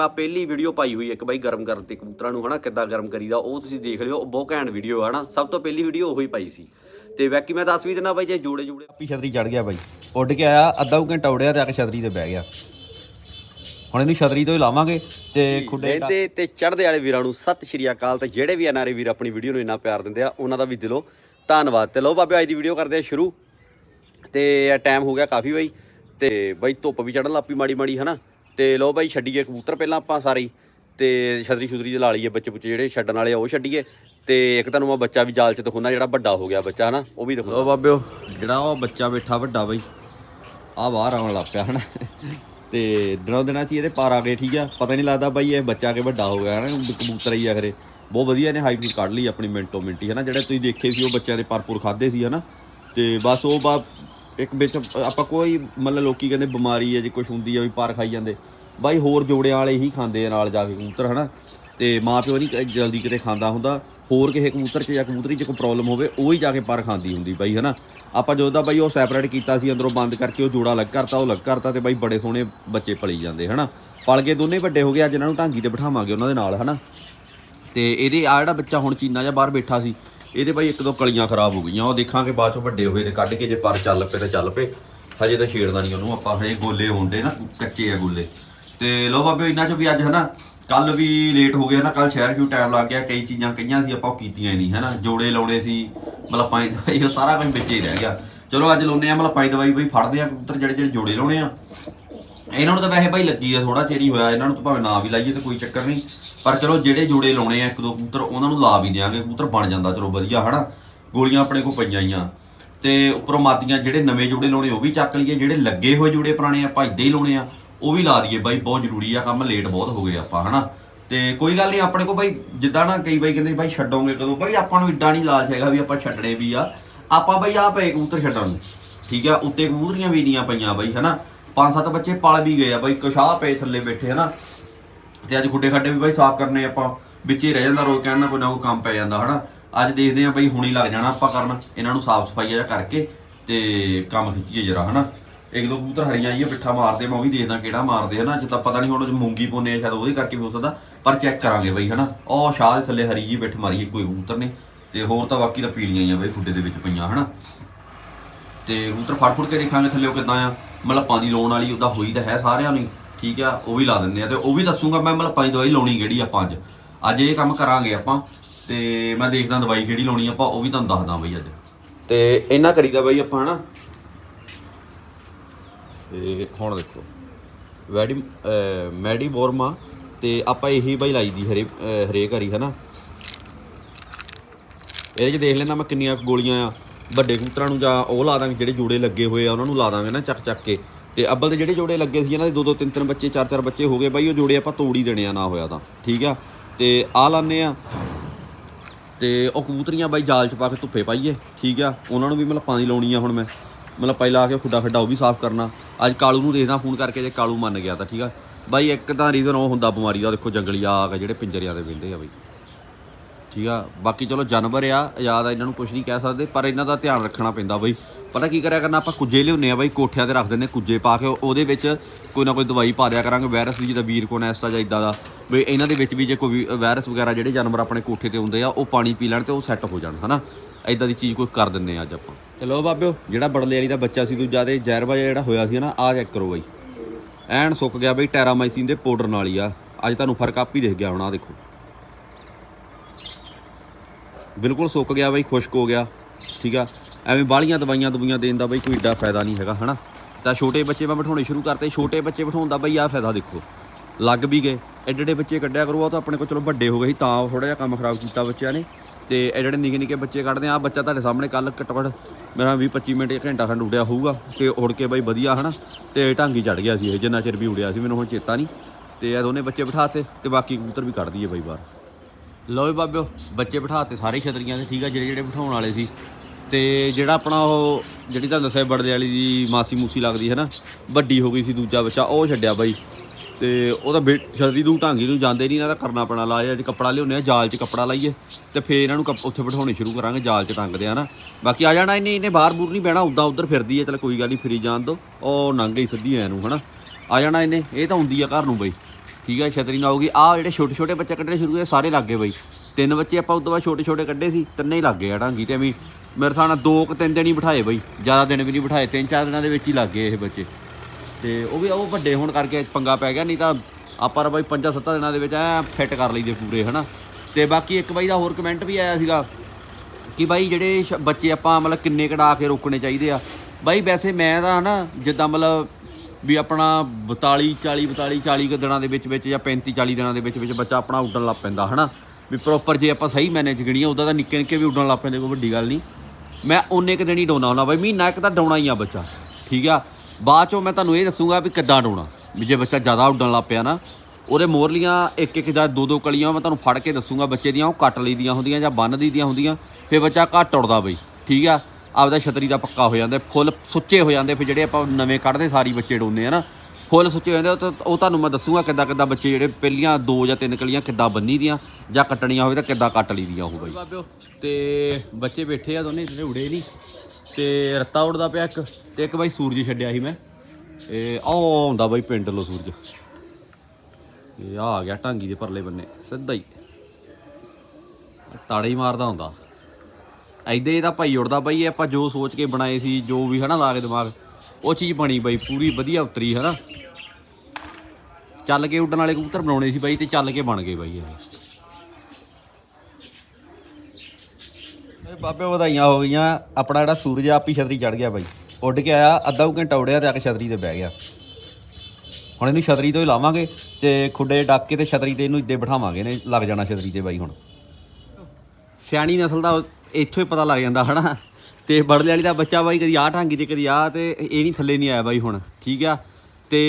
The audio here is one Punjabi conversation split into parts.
ਆ ਪਹਿਲੀ ਵੀਡੀਓ ਪਾਈ ਹੋਈ ਇੱਕ ਬਾਈ ਗਰਮ ਕਰਨ ਤੇ ਕਬੂਤਰਾਂ ਨੂੰ ਹਨਾ ਕਿੱਦਾਂ ਗਰਮ ਕਰੀਦਾ ਉਹ ਤੁਸੀਂ ਦੇਖ ਲਿਓ ਉਹ ਬਹੁਤ ਘੈਂਟ ਵੀਡੀਓ ਹਨਾ। ਸਭ ਤੋਂ ਪਹਿਲੀ ਵੀਡੀਓ ਉਹੀ ਪਾਈ ਸੀ। ਤੇ ਬਾਕੀ ਮੈਂ ਦੱਸ ਵੀ ਦਿੰਦਾ ਬਾਈ ਜੇ ਜੋੜੇ ਜੋੜੇ ਆਪੀ ਛਤਰੀ ਚੜ ਗਿਆ ਬਾਈ। ਉੱਡ ਕੇ ਆਇਆ ਅੱਧਾ ਘੰਟਾ ਉੜਿਆ ਤੇ ਆ ਕੇ ਛਤਰੀ ਤੇ ਬਹਿ ਗਿਆ। ਹੁਣ ਇਹਨੂੰ ਛਤਰੀ ਤੋਂ ਹੀ ਲਾਵਾਂਗੇ ਤੇ ਖੁੱਡੇ ਲੈਂਦੇ ਤੇ ਚੜ੍ਹਦੇ ਵਾਲੇ ਵੀਰਾਂ ਨੂੰ ਸਤਿ ਸ਼੍ਰੀ ਅਕਾਲ ਤੇ ਜਿਹੜੇ ਵੀ ਐਨਆਰਏ ਵੀਰ ਆਪਣੀ ਵੀਡੀਓ ਨੂੰ ਇੰਨਾ ਪਿਆਰ ਦਿੰਦੇ ਆ ਉਹਨਾਂ ਦਾ ਵੀ ਦਿਲੋਂ ਧੰਨਵਾਦ। ਤੇ ਲਓ ਬਾਬੇ ਅੱਜ ਦੀ ਵੀਡੀਓ ਕਰਦੇ ਆ ਸ਼ੁਰੂ। ਤੇ ਟਾਈਮ ਹੋ ਗਿਆ ਕਾਫੀ ਬਾਈ। ਤੇ ਬਾਈ ਧੁੱਪ ਵੀ ਚੜਨ ਲੱਪੀ ਮਾੜੀ ਮਾੜੀ ਹਨਾ। ਤੇ ਲਓ ਬਾਈ ਛੱਡੀਏ ਕਬੂਤਰ ਪਹਿਲਾਂ ਆਪਾਂ ਸਾਰੇ ਹੀ ਤੇ ਛਤਰੀ ਛੁਤਰੀ ਦੇ ਲਾ ਲਈਏ ਬੱਚੇ ਬੁੱਚੇ ਜਿਹੜੇ ਛੱਡਣ ਵਾਲੇ ਆ ਉਹ ਛੱਡੀਏ। ਤੇ ਇੱਕ ਤੁਹਾਨੂੰ ਮੈਂ ਬੱਚਾ ਵੀ ਜਾਲ 'ਚ ਦਿਖਾਉਣਾ ਜਿਹੜਾ ਵੱਡਾ ਹੋ ਗਿਆ ਬੱਚਾ, ਹਨਾ? ਉਹ ਵੀ ਲੋ ਦਿਖਾਉਣਾ ਬਾਬਿਓ, ਜਿਹੜਾ ਉਹ ਬੱਚਾ ਬੈਠਾ ਵੱਡਾ ਬਾਈ ਆ ਬਾਹਰ ਆਉਣ ਲੱਗ ਪਿਆ, ਹਨਾ? ਤੇ ਦਿਨੋਂ ਦਿਨਾਂ ਚ ਹੀ ਇਹਦੇ ਪਾਰ ਆ ਗਏ, ਠੀਕ ਆ? ਪਤਾ ਨਹੀਂ ਲੱਗਦਾ ਬਾਈ ਇਹ ਬੱਚਾ ਕੇ ਵੱਡਾ ਹੋ ਗਿਆ, ਹਨਾ? ਕਬੂਤਰ ਹੀ ਆ ਖਰੇ। ਬਹੁਤ ਵਧੀਆ ਨੇ ਹਾਈਟ ਕੱਢ ਲਈ ਆਪਣੀ ਮਿੰਟੋ ਮਿੰਟੀ, ਹਨਾ? ਜਿਹੜੇ ਤੁਸੀਂ ਦੇਖੇ ਸੀ ਉਹ ਬੱਚਿਆਂ ਦੇ ਪਰਪੁਰ ਖਾਦੇ ਸੀ, ਹਨਾ? ਤੇ ਬਸ ਉਹ ਬਾ ਇੱਕ ਵਿੱਚ ਆਪਾਂ ਕੋਈ ਮਤਲਬ ਲੋਕੀ ਕਹਿੰਦੇ ਬਿਮਾਰੀ ਹੈ ਜੇ ਕੁਝ ਹੁੰਦੀ ਹੈ ਵੀ ਪਾਰ ਖਾਈ ਜਾਂਦੇ। ਬਾਈ ਹੋਰ ਜੋੜਿਆਂ ਵਾਲੇ ਹੀ ਖਾਂਦੇ ਆ ਨਾਲ ਜਾ ਕੇ ਕਬੂਤਰ, ਹਨਾ? ਤੇ ਮਾਂ ਪਿਓ ਨਹੀਂ ਜਲਦੀ ਕਿਤੇ ਖਾਂਦਾ ਹੁੰਦਾ। ਹੋਰ ਕਿਸੇ ਕਬੂਤਰ 'ਚ ਜਾਂ ਕਬੂਤਰੀ 'ਚ ਕੋਈ ਪ੍ਰੋਬਲਮ ਹੋਵੇ, ਉਹ ਹੀ ਜਾ ਕੇ ਪਰ ਖਾਂਦੀ ਹੁੰਦੀ ਬਾਈ, ਹਨਾ? ਆਪਾਂ ਜਦੋਂ ਦਾ ਬਾਈ ਉਹ ਸੈਪਰੇਟ ਕੀਤਾ ਸੀ, ਅੰਦਰੋਂ ਬੰਦ ਕਰਕੇ ਉਹ ਜੋੜਾ ਅਲੱਗ ਕਰਤਾ, ਉਹ ਅਲੱਗ ਕਰਤਾ ਤੇ ਬਾਈ ਬੜੇ ਸੋਹਣੇ ਬੱਚੇ ਪਲੀ ਜਾਂਦੇ, ਹਨਾ? ਪਲ ਕੇ ਦੋਨੇ ਵੱਡੇ ਹੋ ਗਏ, ਅੱਜ ਇਹਨਾਂ ਨੂੰ ਢਾਂਗੀ ਤੇ ਬਿਠਾਵਾਂਗੇ ਉਹਨਾਂ ਦੇ ਨਾਲ, ਹਨਾ? ਤੇ ਇਹਦੇ ਆ ਜਿਹੜਾ ਬੱਚਾ ਹੁਣ ਚੀਨਾ ਜਿਹਾ ਬਾਹਰ ਬੈਠਾ ਸੀ ਇਹਦੇ ਬਾਈ ਇੱਕ ਦੋ ਕਲੀਆਂ ਖਰਾਬ ਹੋ ਗਈਆਂ, ਉਹ ਦੇਖਾਂਗੇ ਬਾਅਦ ਚੋਂ ਵੱਡੇ ਹੋਏ ਤੇ ਕੱਢ ਕੇ ਜੇ ਪਰ ਚੱਲ ਪਏ ਤੇ ਚੱਲ ਪਏ। ਹਜੇ ਤਾਂ ਛੇੜਦਾ ਨਹੀਂ ਉਹਨੂੰ, ਆਪਾਂ ਹਜੇ ਗੋਲੇ ਹੁੰਦੇ ਨਾ, ਕੱਚੇ ਆ ਗੋਲੇ। ਤੇ ਲੋ ਬਾਬੇ, ਇਹਨਾਂ ਚੋਂ ਵੀ ਅੱਜ ਹਨਾ, ਕੱਲ ਵੀ ਲੇਟ ਹੋ ਗਿਆ ਨਾ, ਕੱਲ ਸ਼ਹਿਰ ਕਿਉਂ ਟਾਈਮ ਲੱਗ ਗਿਆ, ਕਈ ਚੀਜ਼ਾਂ ਕਈਆਂ ਸੀ, ਆਪਾਂ ਉਹ ਕੀਤੀਆਂ ਹੀ ਨਹੀਂ, ਹਨਾ। ਜੋੜੇ ਲਾਉਣੇ ਸੀ ਮਤਲਬ ਪਾਣੀ ਦਵਾਈ, ਉਹ ਸਾਰਾ ਕੁਝ ਵਿੱਚ ਹੀ ਰਹਿ ਗਿਆ। ਚਲੋ ਅੱਜ ਲਾਉਨੇ ਆ ਮਤਲਬ ਪਾਣੀ ਦਵਾਈ ਬਈ ਫੜਦੇ ਆ ਕਬੂਤਰ ਜਿਹੜੇ ਜਿਹੜੇ ਜੋੜੇ ਲਾਉਣੇ ਆ। ਇਹਨਾਂ ਨੂੰ ਤਾਂ ਵੈਸੇ ਭਾਈ ਲੱਗੀ ਆ ਥੋੜਾ ਚਿਰ ਹੀ ਹੋਇਆ, ਇਹਨਾਂ ਨੂੰ ਤਾਂ ਭਾਵੇਂ ਨਾ ਵੀ ਲਾਈਏ ਤੇ ਕੋਈ ਚੱਕਰ ਨਹੀਂ। ਪਰ ਚਲੋ ਜਿਹੜੇ ਜੋੜੇ ਲਾਉਣੇ ਆ, ਇੱਕ ਦੋ ਕਬੂਤਰ ਉਹਨਾਂ ਨੂੰ ਲਾ ਵੀ ਦਿਆਂਗੇ, ਕਬੂਤਰ ਬਣ ਜਾਂਦਾ, ਚਲੋ ਵਧੀਆ, ਹਨਾ? ਗੋਲੀਆਂ ਆਪਣੇ ਕੋਲ ਪਈਆਂ ਹੀ ਆ। ਤੇ ਉੱਪਰੋਂ ਮਾਤੀਆਂ ਜਿਹੜੇ ਨਵੇਂ ਜੋੜੇ ਲਾਉਣੇ, ਉਹ ਵੀ ਚੱਕ ਲਈਏ, ਜਿਹੜੇ ਲੱਗੇ ਹੋਏ ਜੋੜੇ ਪੁਰਾਣੇ ਆਪਾਂ ਇੱਦਾਂ ਹੀ ਲਾਉਣੇ ਆ, ਉਹ ਵੀ ਲਾ ਦਈਏ ਬਾਈ, ਬਹੁਤ ਜ਼ਰੂਰੀ ਆ, ਕੰਮ ਲੇਟ ਬਹੁਤ ਹੋ ਗਏ ਆਪਾਂ, ਹਨਾ? ਤੇ ਕੋਈ ਗੱਲ ਨਹੀਂ, ਆਪਣੇ ਕੋਲ ਬਾਈ, ਜਿੱਦਾਂ ਨਾ ਕਈ ਬਾਈ ਕਹਿੰਦੇ, ਬਾਈ, ਛੱਡੋਗੇ ਕਦੋਂ? ਬਾਈ, ਆਪਾਂ ਨੂੰ ਇੱਡਾ ਨਹੀਂ ਲਾਲਚ ਹੈਗਾ ਵੀ ਆਪਾਂ ਛੱਡਣੇ ਵੀ ਆ। ਆਪਾਂ ਬਾਈ ਆ ਪਏ ਕਬੂਤਰ ਛੱਡਣ ਨੂੰ, ਠੀਕ ਆ? ਉੱਤੇ ਕਬੂਤਰੀਆਂ ਵੀ ਦੀਆਂ ਪਈਆਂ ਬਾਈ, ਹਨਾ? ਪੰਜ ਸੱਤ ਬੱਚੇ ਪਲ ਵੀ ਗਏ ਆ ਬਾਈ ਕੁਸ਼ਾਹ ਪਏ ਥੱਲੇ ਬੈਠੇ, ਹਨਾ। ਤੇ ਅੱਜ ਗੁੱਡੇ ਖੱਡੇ ਵੀ ਬਾਈ ਸਾਫ਼ ਕਰਨੇ ਆਪਾਂ, ਵਿੱਚ ਹੀ ਰਹਿ ਜਾਂਦਾ, ਰੋਜ਼ ਕਹਿਣ ਨਾਲ ਕੋਈ ਨਾ ਕੋਈ ਕੰਮ ਪੈ ਜਾਂਦਾ, ਹਨਾ। ਅੱਜ ਦੇਖਦੇ ਆ ਬਾਈ ਹੁਣੀ ਲੱਗ ਜਾਣਾ ਆਪਾਂ ਕਰਨ, ਇਹਨਾਂ ਨੂੰ ਸਾਫ਼ ਸਫ਼ਾਈ ਜਿਹਾ ਕਰਕੇ ਤੇ ਕੰਮ ਖਿੱਚੀਏ ਜਰਾ, ਹਨਾ। ਇੱਕ ਦੋ ਕਬੂਤਰ ਹਰੀਆਂ ਆਈਆਂ, ਪਿੱਠਾ ਮਾਰਦੇ, ਮੈਂ ਉਹ ਵੀ ਦੇਖਦਾ ਕਿਹੜਾ ਮਾਰਦੇ, ਹਨਾ। ਤਾਂ ਪਤਾ ਨਹੀਂ ਹੁਣ ਉਹ ਮੂੰਗੀ ਪਾਉਂਦੇ ਆ, ਸ਼ਾਇਦ ਉਹਦੇ ਕਰਕੇ ਵੀ ਹੋ ਸਕਦਾ, ਪਰ ਚੈੱਕ ਕਰਾਂਗੇ ਬਾਈ, ਹਨਾ। ਉਹ ਸ਼ਾਹ ਦੇ ਥੱਲੇ ਹਰੀ ਜੀ ਪਿੱਠ ਮਾਰੀ ਕੋਈ ਕਬੂਤਰ ਨੇ। ਤੇ ਹੋਰ ਤਾਂ ਬਾਕੀ ਤਾਂ ਪੀਲੀਆਂ ਹੀ ਆ ਬਾਈ ਖੁੱਡੇ ਦੇ ਵਿੱਚ ਪਈਆਂ, ਹਨਾ। ਤੇ ਕਬੂਤਰ ਫੜ ਫੁੜ ਕੇ ਦੇਖਾਂਗੇ ਥੱਲੇ ਉਹ ਕਿੱਦਾਂ ਆ। ਮਤਲਬ ਦੀ ਲਾਉਣ ਵਾਲੀ ਉਹਦਾ ਹੋਈ ਤਾਂ ਹੈ ਸਾਰਿਆਂ ਨੂੰ ਹੀ, ਠੀਕ ਆ ਉਹ ਵੀ ਲਾ ਦਿੰਦੇ ਆ ਤੇ ਉਹ ਵੀ ਦੱਸੂਗਾ ਮੈਂ ਮਤਲਬ ਦੀ ਦਵਾਈ ਲਾਉਣੀ ਕਿਹੜੀ ਆਪਾਂ ਅੱਜ। ਅੱਜ ਇਹ ਕੰਮ ਕਰਾਂਗੇ ਆਪਾਂ ਤੇ ਮੈਂ ਦੇਖਦਾ ਦਵਾਈ ਕਿਹੜੀ ਲਾਉਣੀ ਆਪਾਂ ਉਹ ਵੀ ਤੁਹਾਨੂੰ ਦੱਸਦਾ ਬਈ ਅੱਜ। ਤੇ ਇੰਨਾ ਕਰੀਦਾ ਬਈ ਆਪਾਂ ਹਨਾ? ਤੇ ਹੁਣ ਦੇਖੋ। ਵੈਡੀ ਮੈਡੀ ਬੋਰਮਾ ਤੇ ਆਪਾਂ ਇਹੀ ਬਈ ਲਾਈ ਦੀ ਹਰੇ ਅਹ ਹਰੇਕ ਹਰੀ ਹਨਾ? ਇਹਦੇ 'ਚ ਦੇਖ ਲੈਣਾ ਮੈਂ ਕਿੰਨੀਆਂ ਗੋਲੀਆਂ ਆ। ਵੱਡੇ ਕਬੂਤਰਾਂ ਨੂੰ ਜਾਂ ਉਹ ਲਾ ਦਾਂਗੇ, ਜਿਹੜੇ ਜੋੜੇ ਲੱਗੇ ਹੋਏ ਆ, ਉਹਨਾਂ ਨੂੰ ਲਾ ਦਾਂਗੇ ਨਾ ਚੱਕ ਚੱਕ ਕੇ। ਤੇ ਅੱਬਲ ਦੇ ਜਿਹੜੇ ਜੋੜੇ ਲੱਗੇ ਸੀ, ਇਹਨਾਂ ਦੇ ਦੋ ਦੋ ਤਿੰਨ ਤਿੰਨ ਬੱਚੇ ਚਾਰ ਚਾਰ ਬੱਚੇ ਹੋ ਗਏ ਬਾਈ, ਉਹ ਜੋੜੇ ਆਪਾਂ ਤੋੜ ਹੀ ਦੇਣੇ ਆ ਨਾ ਹੋਇਆ ਤਾਂ, ਠੀਕ ਆ? ਤੇ ਆ ਲਾਨੇ ਆ। ਤੇ ਉਹ ਕਬੂਤਰੀਆਂ ਬਾਈ ਜਾਲ ਚ ਪਾ ਕੇ ਧੁੱਪੇ ਪਾਈਏ, ਠੀਕ ਆ? ਉਹਨਾਂ ਨੂੰ ਵੀ ਮਤਲਬ ਪਾਣੀ ਲਾਉਣੀ ਆ ਹੁਣ ਮੈਂ। ਮਤਲਬ ਪਹਿਲਾਂ ਆ ਕੇ ਖੁੱਡਾ ਖੱਡਾ ਉਹ ਵੀ ਸਾਫ਼ ਕਰਨਾ। ਅੱਜ ਕਾਲੂ ਨੂੰ ਦੇਖਦਾ ਫੋਨ ਕਰਕੇ ਜੇ ਕਾਲੂ ਮੰਨ ਗਿਆ ਤਾਂ, ਠੀਕ ਆ? ਬਾਈ ਇੱਕ ਤਾਂ ਰੀਜ਼ਨ ਉਹ ਹੁੰਦਾ ਬਿਮਾਰੀ ਦਾ, ਦੇਖੋ ਜੰਗਲੀ ਆਗ ਆ ਜਿਹੜੇ ਪਿੰਜਰਿਆਂ ਦੇ ਵਿੰਦੇ ਆ ਬਾਈ। ਠੀਕ ਆ? ਬਾਕੀ ਚਲੋ ਜਾਨਵਰ ਆ ਆਜ਼ਾਦ ਆ ਇਹਨਾਂ ਨੂੰ ਕੁਝ ਨਹੀਂ ਕਹਿ ਸਕਦੇ, ਪਰ ਇਹਨਾਂ ਦਾ ਧਿਆਨ ਰੱਖਣਾ ਪੈਂਦਾ ਬਈ। ਪਤਾ ਕੀ ਕਰਿਆ ਕਰਨਾ, ਆਪਾਂ ਕੁੱਜੇ ਲਿਆਉਂਦੇ ਆ ਬਈ, ਕੋਠਿਆਂ ਤੇ ਰੱਖ ਦਿੰਦੇ ਕੁੱਜੇ ਪਾ ਕੇ, ਉਹਦੇ ਵਿੱਚ ਕੋਈ ਨਾ ਕੋਈ ਦਵਾਈ ਪਾ ਦਿਆ ਕਰਾਂਗੇ ਵਾਇਰਸ ਦੀ, ਜਿੱਦਾਂ ਵੀਰ ਕੋਨੈਸਟਾ ਜਾਂ ਇਦਾਂ ਦਾ। ਬਈ ਇਹਨਾਂ ਦੇ ਵਿੱਚ ਵੀ ਜੇ ਕੋਈ ਵਾਇਰਸ ਵਗੈਰਾ ਜਿਹੜੇ ਜਾਨਵਰ ਆਪਣੇ ਕੋਠੇ ਤੇ ਹੁੰਦੇ ਆ, ਉਹ ਪਾਣੀ ਪੀ ਲੈਣ ਤੇ ਉਹ ਸੈੱਟ ਹੋ ਜਾਣ, ਹਨਾ? ਇਦਾਂ ਦੀ ਚੀਜ਼ ਕੋਈ ਕਰ ਦਿੰਨੇ ਆ ਅੱਜ ਆਪਾਂ। ਚਲੋ ਬਾਬਿਓ, ਜਿਹੜਾ ਬੜਲੇ ਵਾਲੀ ਦਾ ਬੱਚਾ ਸੀ, ਦੂਜਾ ਤੇ ਜ਼ਹਿਰਬਾ ਜਿਹਾ ਜਿਹੜਾ ਹੋਇਆ ਸੀ ਨਾ ਆ ਚੈੱਕ ਕਰੋ ਬਾਈ। ਐਨ ਸੁੱਕ ਗਿਆ ਬਈ, ਟੈਰਾਮਾਈਸਿਨ ਦੇ ਪਾਊਡਰ ਨਾਲ ਹੀ ਆ। ਅੱਜ ਤੁਹਾਨੂੰ ਫ਼ਰਕ ਆਪ ਹੀ ਦਿਖ ਗਿਆ ਹੋਣਾ ਦੇਖੋ। ਬਿਲਕੁਲ ਸੁੱਕ ਗਿਆ ਬਾਈ, ਖੁਸ਼ਕ ਹੋ ਗਿਆ, ਠੀਕ ਆ? ਐਵੇਂ ਬਾਹਲੀਆਂ ਦਵਾਈਆਂ ਦਵਾਈਆਂ ਦੇਣ ਦਾ ਬਾਈ ਕੋਈ ਏਡਾ ਫਾਇਦਾ ਨਹੀਂ ਹੈਗਾ, ਹਨਾ? ਤਾਂ ਛੋਟੇ ਬੱਚੇ ਮੈਂ ਬਿਠਾਉਣੇ ਸ਼ੁਰੂ ਕਰਤੇ, ਛੋਟੇ ਬੱਚੇ ਬਿਠਾਉਣ ਦਾ ਬਾਈ ਆ ਫਾਇਦਾ ਦੇਖੋ, ਲੱਗ ਵੀ ਗਏ। ਐਡੇ ਐਡੇ ਬੱਚੇ ਕੱਢਿਆ ਕਰੋ, ਉਹ ਤਾਂ ਆਪਣੇ ਕੋਲ ਚਲੋ ਵੱਡੇ ਹੋ ਗਏ ਸੀ, ਤਾਂ ਥੋੜਾ ਜਿਹਾ ਕੰਮ ਖਰਾਬ ਕੀਤਾ ਬੱਚਿਆਂ ਨੇ। ਤੇ ਇਹ ਜਿਹੜੇ ਨਿੱਕੇ ਨਿੱਕੇ ਬੱਚੇ ਕੱਢਦੇ ਆ, ਆਹ ਬੱਚਾ ਤੁਹਾਡੇ ਸਾਹਮਣੇ ਕੱਲ ਘੱਟੋ ਘੱਟ ਮੇਰਾ 20 25 ਮਿੰਟ, ਇੱਕ ਘੰਟਾ ਖੰਡ ਉੜਿਆ ਹੋਊਗਾ, ਤੇ ਉੜ ਕੇ ਬਾਈ ਵਧੀਆ, ਹਨਾ? ਤੇ ਢਾਂਗੀ ਚੜ ਗਿਆ ਸੀ ਇਹ, ਜਿੰਨਾ ਚਿਰ ਵੀ ਉੜਿਆ ਸੀ, ਮੈਨੂੰ ਹੁਣ ਚੇਤਾ ਨਹੀਂ। ਤੇ ਇਹ ਦੋਨੇ ਬੱਚੇ ਬਿਠਾਤੇ, ਤੇ ਬਾਕੀ ਕਬੂਤਰ ਵੀ ਕੱਢ ਦਈਏ ਬਾਈ ਬਾਹਰ। ਲਓ ਵੀ ਬਾਬਿਓ, ਬੱਚੇ ਬਿਠਾਤੇ ਸਾਰੇ ਛਤਰੀਆਂ ਦੇ, ਠੀਕ ਆ, ਜਿਹੜੇ ਜਿਹੜੇ ਬਿਠਾਉਣ ਵਾਲੇ ਸੀ। ਤੇ ਜਿਹੜਾ ਆਪਣਾ ਉਹ, ਜਿਹੜੀ ਤੁਹਾਨੂੰ ਦੱਸਿਆ ਬੜਦੇ ਵਾਲੀ ਦੀ ਮਾਸੀ ਮੂਸੀ ਲੱਗਦੀ ਹੈ ਨਾ, ਵੱਡੀ ਹੋ ਗਈ ਸੀ, ਦੂਜਾ ਬੱਚਾ, ਉਹ ਛੱਡਿਆ ਬਾਈ। ਤੇ ਉਹਦਾ ਬੇ- ਛਤਰੀ ਨੂੰ ਢਾਂਗੀ ਨੂੰ ਜਾਂਦੇ ਨਹੀਂ, ਇਹਨਾਂ ਦਾ ਕਰਨਾ ਪੈਣਾ ਲਾਇਆ ਅੱਜ ਕੱਪੜਾ ਲਿਆਉਂਦੇ ਆ, ਜਾਲ 'ਚ ਕੱਪੜਾ ਲਾਈਏ। ਤੇ ਫੇਰ ਇਹਨਾਂ ਨੂੰ ਕੱਪ- ਉੱਥੇ ਬਿਠਾਉਣੇ ਸ਼ੁਰੂ ਕਰਾਂਗੇ, ਜਾਲ 'ਚ ਟੰਗਦੇ ਆ ਨਾ। ਬਾਕੀ ਆ ਜਾਣਾ ਇਹਨੇ ਇਹਨੇ ਬਾਹਰ ਬੂਰ ਨਹੀਂ ਬਹਿਣਾ, ਉਦਾਂ ਉਧਰ ਫਿਰਦੀ ਹੈ, ਚਲ ਕੋਈ ਗੱਲ ਨਹੀਂ, ਫਿਰੀ ਜਾਣ ਦੋ। ਉਹ ਨੰਗ ਗਈ ਸਿੱਧੀ ਐ ਨੂੰ, ਹਨਾ। ਆ ਜਾਣਾ ਇਹਨੇ, ਇਹ ਤਾਂ ਹੁੰਦੀ ਆ ਘਰ ਨੂੰ ਬਈ। ਠੀਕ ਹੈ ਛਤਰੀ ਨਾਲ ਆਊਗੀ। ਆ ਜਿਹੜੇ ਛੋਟੇ ਛੋਟੇ ਬੱਚੇ ਕੱਢਣੇ ਸ਼ੁਰੂ ਹੋਏ, ਸਾਰੇ ਲੱਗ ਗਏ ਬਈ। ਤਿੰਨ ਬੱਚੇ ਆਪਾਂ ਉਸ ਤੋਂ ਬਾਅਦ ਛੋਟੇ ਛੋਟੇ ਕੱਢੇ ਸੀ, ਤਿੰਨੇ ਹੀ ਲੱਗੇ ਆ ਢਾਂਗੀ ਤੇ ਐਵੇਂ। ਮੇਰੇ ਹਿਸਾਬ ਦੋ ਕੁ ਤਿੰਨ ਦਿਨ ਹੀ ਬਿਠਾਏ ਬਈ। ਜ਼ਿਆਦਾ ਦਿਨ ਵੀ ਨਹੀਂ ਬਿਠਾਏ, ਤਿੰਨ ਚਾਰ ਦਿਨਾਂ ਦੇ ਵਿੱਚ ਹੀ ਲੱਗ ਗਏ ਇਹ ਬੱਚੇ। ਤੇ ਉਹ ਵੀ ਉਹ ਵੱਡੇ ਹੋਣ ਕਰਕੇ ਪੰਗਾ ਪੈ ਗਿਆ, ਨਹੀਂ ਤਾਂ ਆਪਾਂ ਤਾਂ ਬਾਈ ਪੰਜਾਂ ਸੱਤਾਂ ਦਿਨਾਂ ਦੇ ਵਿੱਚ ਐ ਫਿੱਟ ਕਰ ਲਈਦੇ ਪੂਰੇ, ਹਨਾ। ਤੇ ਬਾਕੀ ਇੱਕ ਬਾਈ ਦਾ ਹੋਰ ਕਮੈਂਟ ਵੀ ਆਇਆ ਸੀਗਾ ਕਿ ਬਾਈ ਜਿਹੜੇ ਸ਼- ਬੱਚੇ ਆਪਾਂ ਮਤਲਬ ਕਿੰਨੇ ਕਢਾ ਕੇ ਰੋਕਣੇ ਚਾਹੀਦੇ ਆ। ਬਾਈ ਵੈਸੇ ਮੈਂ ਤਾਂ ਹਨਾ, ਜਿੱਦਾਂ ਮਤਲਬ ਵੀ ਆਪਣਾ 42 40 42 40 ਕੁ ਦਿਨਾਂ ਦੇ ਵਿੱਚ ਵਿੱਚ ਜਾਂ 35 40 ਦਿਨਾਂ ਦੇ ਵਿੱਚ ਵਿੱਚ ਬੱਚਾ ਆਪਣਾ ਉੱਡਣ ਲੱਗ ਪੈਂਦਾ, ਹਨਾ? ਵੀ ਪ੍ਰੋਪਰ ਜੇ ਆਪਾਂ ਸਹੀ ਮੈਨੇਜ ਗਣੀਏ ਉਹਦਾ ਤਾਂ ਨਿੱਕੇ ਨਿੱਕੇ ਵੀ ਉੱਡਣ ਲੱਗ ਪੈਂਦੇ, ਕੋਈ ਵੱਡੀ ਗੱਲ ਨਹੀਂ। ਮੈਂ ਉਹਨੇ ਕੁ ਦਿਨ ਹੀ ਡਾਉਣਾ ਹੁੰਦਾ, ਬਾਈ ਮਹੀਨਾ ਇੱਕ ਤਾਂ ਡਾਉਣਾ ਹੀ ਆ ਬੱਚਾ, ਠੀਕ ਆ? ਬਾਅਦ ਚੋਂ ਮੈਂ ਤੁਹਾਨੂੰ ਇਹ ਦੱਸੂਗਾ ਵੀ ਕਿੱਦਾਂ ਡਾਉਣਾ, ਵੀ ਜੇ ਬੱਚਾ ਜ਼ਿਆਦਾ ਉੱਡਣ ਲੱਗ ਪਿਆ ਨਾ, ਉਹਦੇ ਮੋਰਲੀਆਂ ਇੱਕ ਇੱਕ ਜਾਂ ਦੋ ਦੋ ਕਲੀਆਂ ਮੈਂ ਤੁਹਾਨੂੰ ਫੜ ਕੇ ਦੱਸੂਗਾ, ਬੱਚੇ ਦੀਆਂ ਉਹ ਕੱਟ ਲਈਦੀਆਂ ਹੁੰਦੀਆਂ ਜਾਂ ਬੰਨ ਦਈਦੀਆਂ ਹੁੰਦੀਆਂ, ਫਿਰ ਬੱਚਾ ਘੱਟ ਉੱਡਦਾ ਬਈ, ਠੀਕ ਆ? ਆਪਦਾ ਛਤਰੀ ਦਾ ਪੱਕਾ ਹੋ ਜਾਂਦਾ, ਫੁੱਲ ਸੁੱਚੇ ਹੋ ਜਾਂਦੇ, ਫਿਰ ਜਿਹੜੇ ਆਪਾਂ ਨਵੇਂ ਕੱਢਦੇ, ਸਾਰੀ ਬੱਚੇ ਡੋਨੇ ਆ ਨਾ, ਫੁੱਲ ਸੁੱਚੇ ਹੋ ਜਾਂਦੇ, ਉਹ ਤੁਹਾਨੂੰ ਮੈਂ ਦੱਸੂਗਾ ਕਿੱਦਾਂ ਕਿੱਦਾਂ ਬੱਚੇ ਜਿਹੜੇ ਪਹਿਲੀਆਂ ਦੋ ਜਾਂ ਤਿੰਨ ਕਲੀਆਂ ਕਿੱਦਾਂ ਬੰਨੀ ਦੀਆਂ, ਜਾਂ ਕੱਟਣੀਆਂ ਹੋਵੇ ਤਾਂ ਕਿੱਦਾਂ ਕੱਟ ਲਈਦੀਆਂ ਉਹ ਬਈ। ਬਾਬਿਓ, ਤੇ ਬੱਚੇ ਬੈਠੇ ਆ ਦੋਨੇ, ਜਿਹੜੇ ਉੜੇ ਨਹੀਂ, ਤੇ ਰੱਤਾ ਉੜਦਾ ਪਿਆ ਇੱਕ, ਤੇ ਇੱਕ ਬਾਈ ਸੂਰਜ ਛੱਡਿਆ ਸੀ ਮੈਂ ਇਹ ਆਹ ਹੁੰਦਾ ਬਾਈ ਪਿੰਡ ਲੋ ਸੂਰਜ। ਇਹ ਆ ਗਿਆ ਟਾਂਗੀ ਦੇ ਪਰਲੇ ਬੰਨੇ, ਸਿੱਧਾ ਹੀ। ਤਾੜੇ ਹੀ ਮਾਰਦਾ ਹੁੰਦਾ। ਐਦੇ ਇਹਦਾ ਭਾਈ ਉੜਦਾ ਬਾਈ ਆਪਾਂ ਜੋ ਸੋਚ ਕੇ ਬਣਾਏ ਸੀ ਜੋ ਵੀ ਹਨਾ ਲਾ ਕੇ ਦਿਮਾਗ ਉਹ ਚੀਜ਼ ਬਣੀ ਬਾਈ ਪੂਰੀ ਵਧੀਆ ਉਤਰੀ ਹਨਾ। ਚੱਲ ਕੇ ਉੱਡਣ ਵਾਲੇ ਕਬੂਤਰ ਬਣਾਉਣੇ ਸੀ ਬਾਈ ਤੇ ਚੱਲ ਕੇ ਬਣ ਗਏ ਬਾਈ ਇਹ। ਬਾਬੇ ਵਧਾਈਆਂ ਹੋ ਗਈਆਂ ਆਪਣਾ ਜਿਹੜਾ ਸੂਰਜ ਆ ਆਪੀ ਛਤਰੀ ਚੜ ਗਿਆ ਬਾਈ। ਉੱਡ ਕੇ ਆਇਆ ਅੱਧਾ ਘੰਟਾ ਉੜਿਆ ਤੇ ਆ ਕੇ ਛਤਰੀ ਤੇ ਬਹਿ ਗਿਆ। ਹੁਣ ਇਹਨੂੰ ਛਤਰੀ ਤੋਂ ਹੀ ਲਾਵਾਂਗੇ ਤੇ ਖੁੱਡੇ ਡੱਕ ਕੇ ਤੇ ਛਤਰੀ ਤੇ ਇਹਨੂੰ ਇੱਦੇ ਬਿਠਾਵਾਂਗੇ ਨੇ ਲੱਗ ਜਾਣਾ ਛਤਰੀ ਤੇ ਬਾਈ ਹੁਣ। ਸਿਆਣੀ ਨਸਲ ਦਾ ਇੱਥੋਂ ਹੀ ਪਤਾ ਲੱਗ ਜਾਂਦਾ, ਹਨਾ? ਤੇ ਬੜਲੇ ਵਾਲੀ ਦਾ ਬੱਚਾ ਬਾਈ ਕਦੀ ਆਹ ਢਾਂਗੀ ਤੇ ਕਦੀ ਆਹ, ਤੇ ਇਹ ਨਹੀਂ ਥੱਲੇ ਨਹੀਂ ਆਇਆ ਬਾਈ ਹੁਣ, ਠੀਕ ਆ? ਤੇ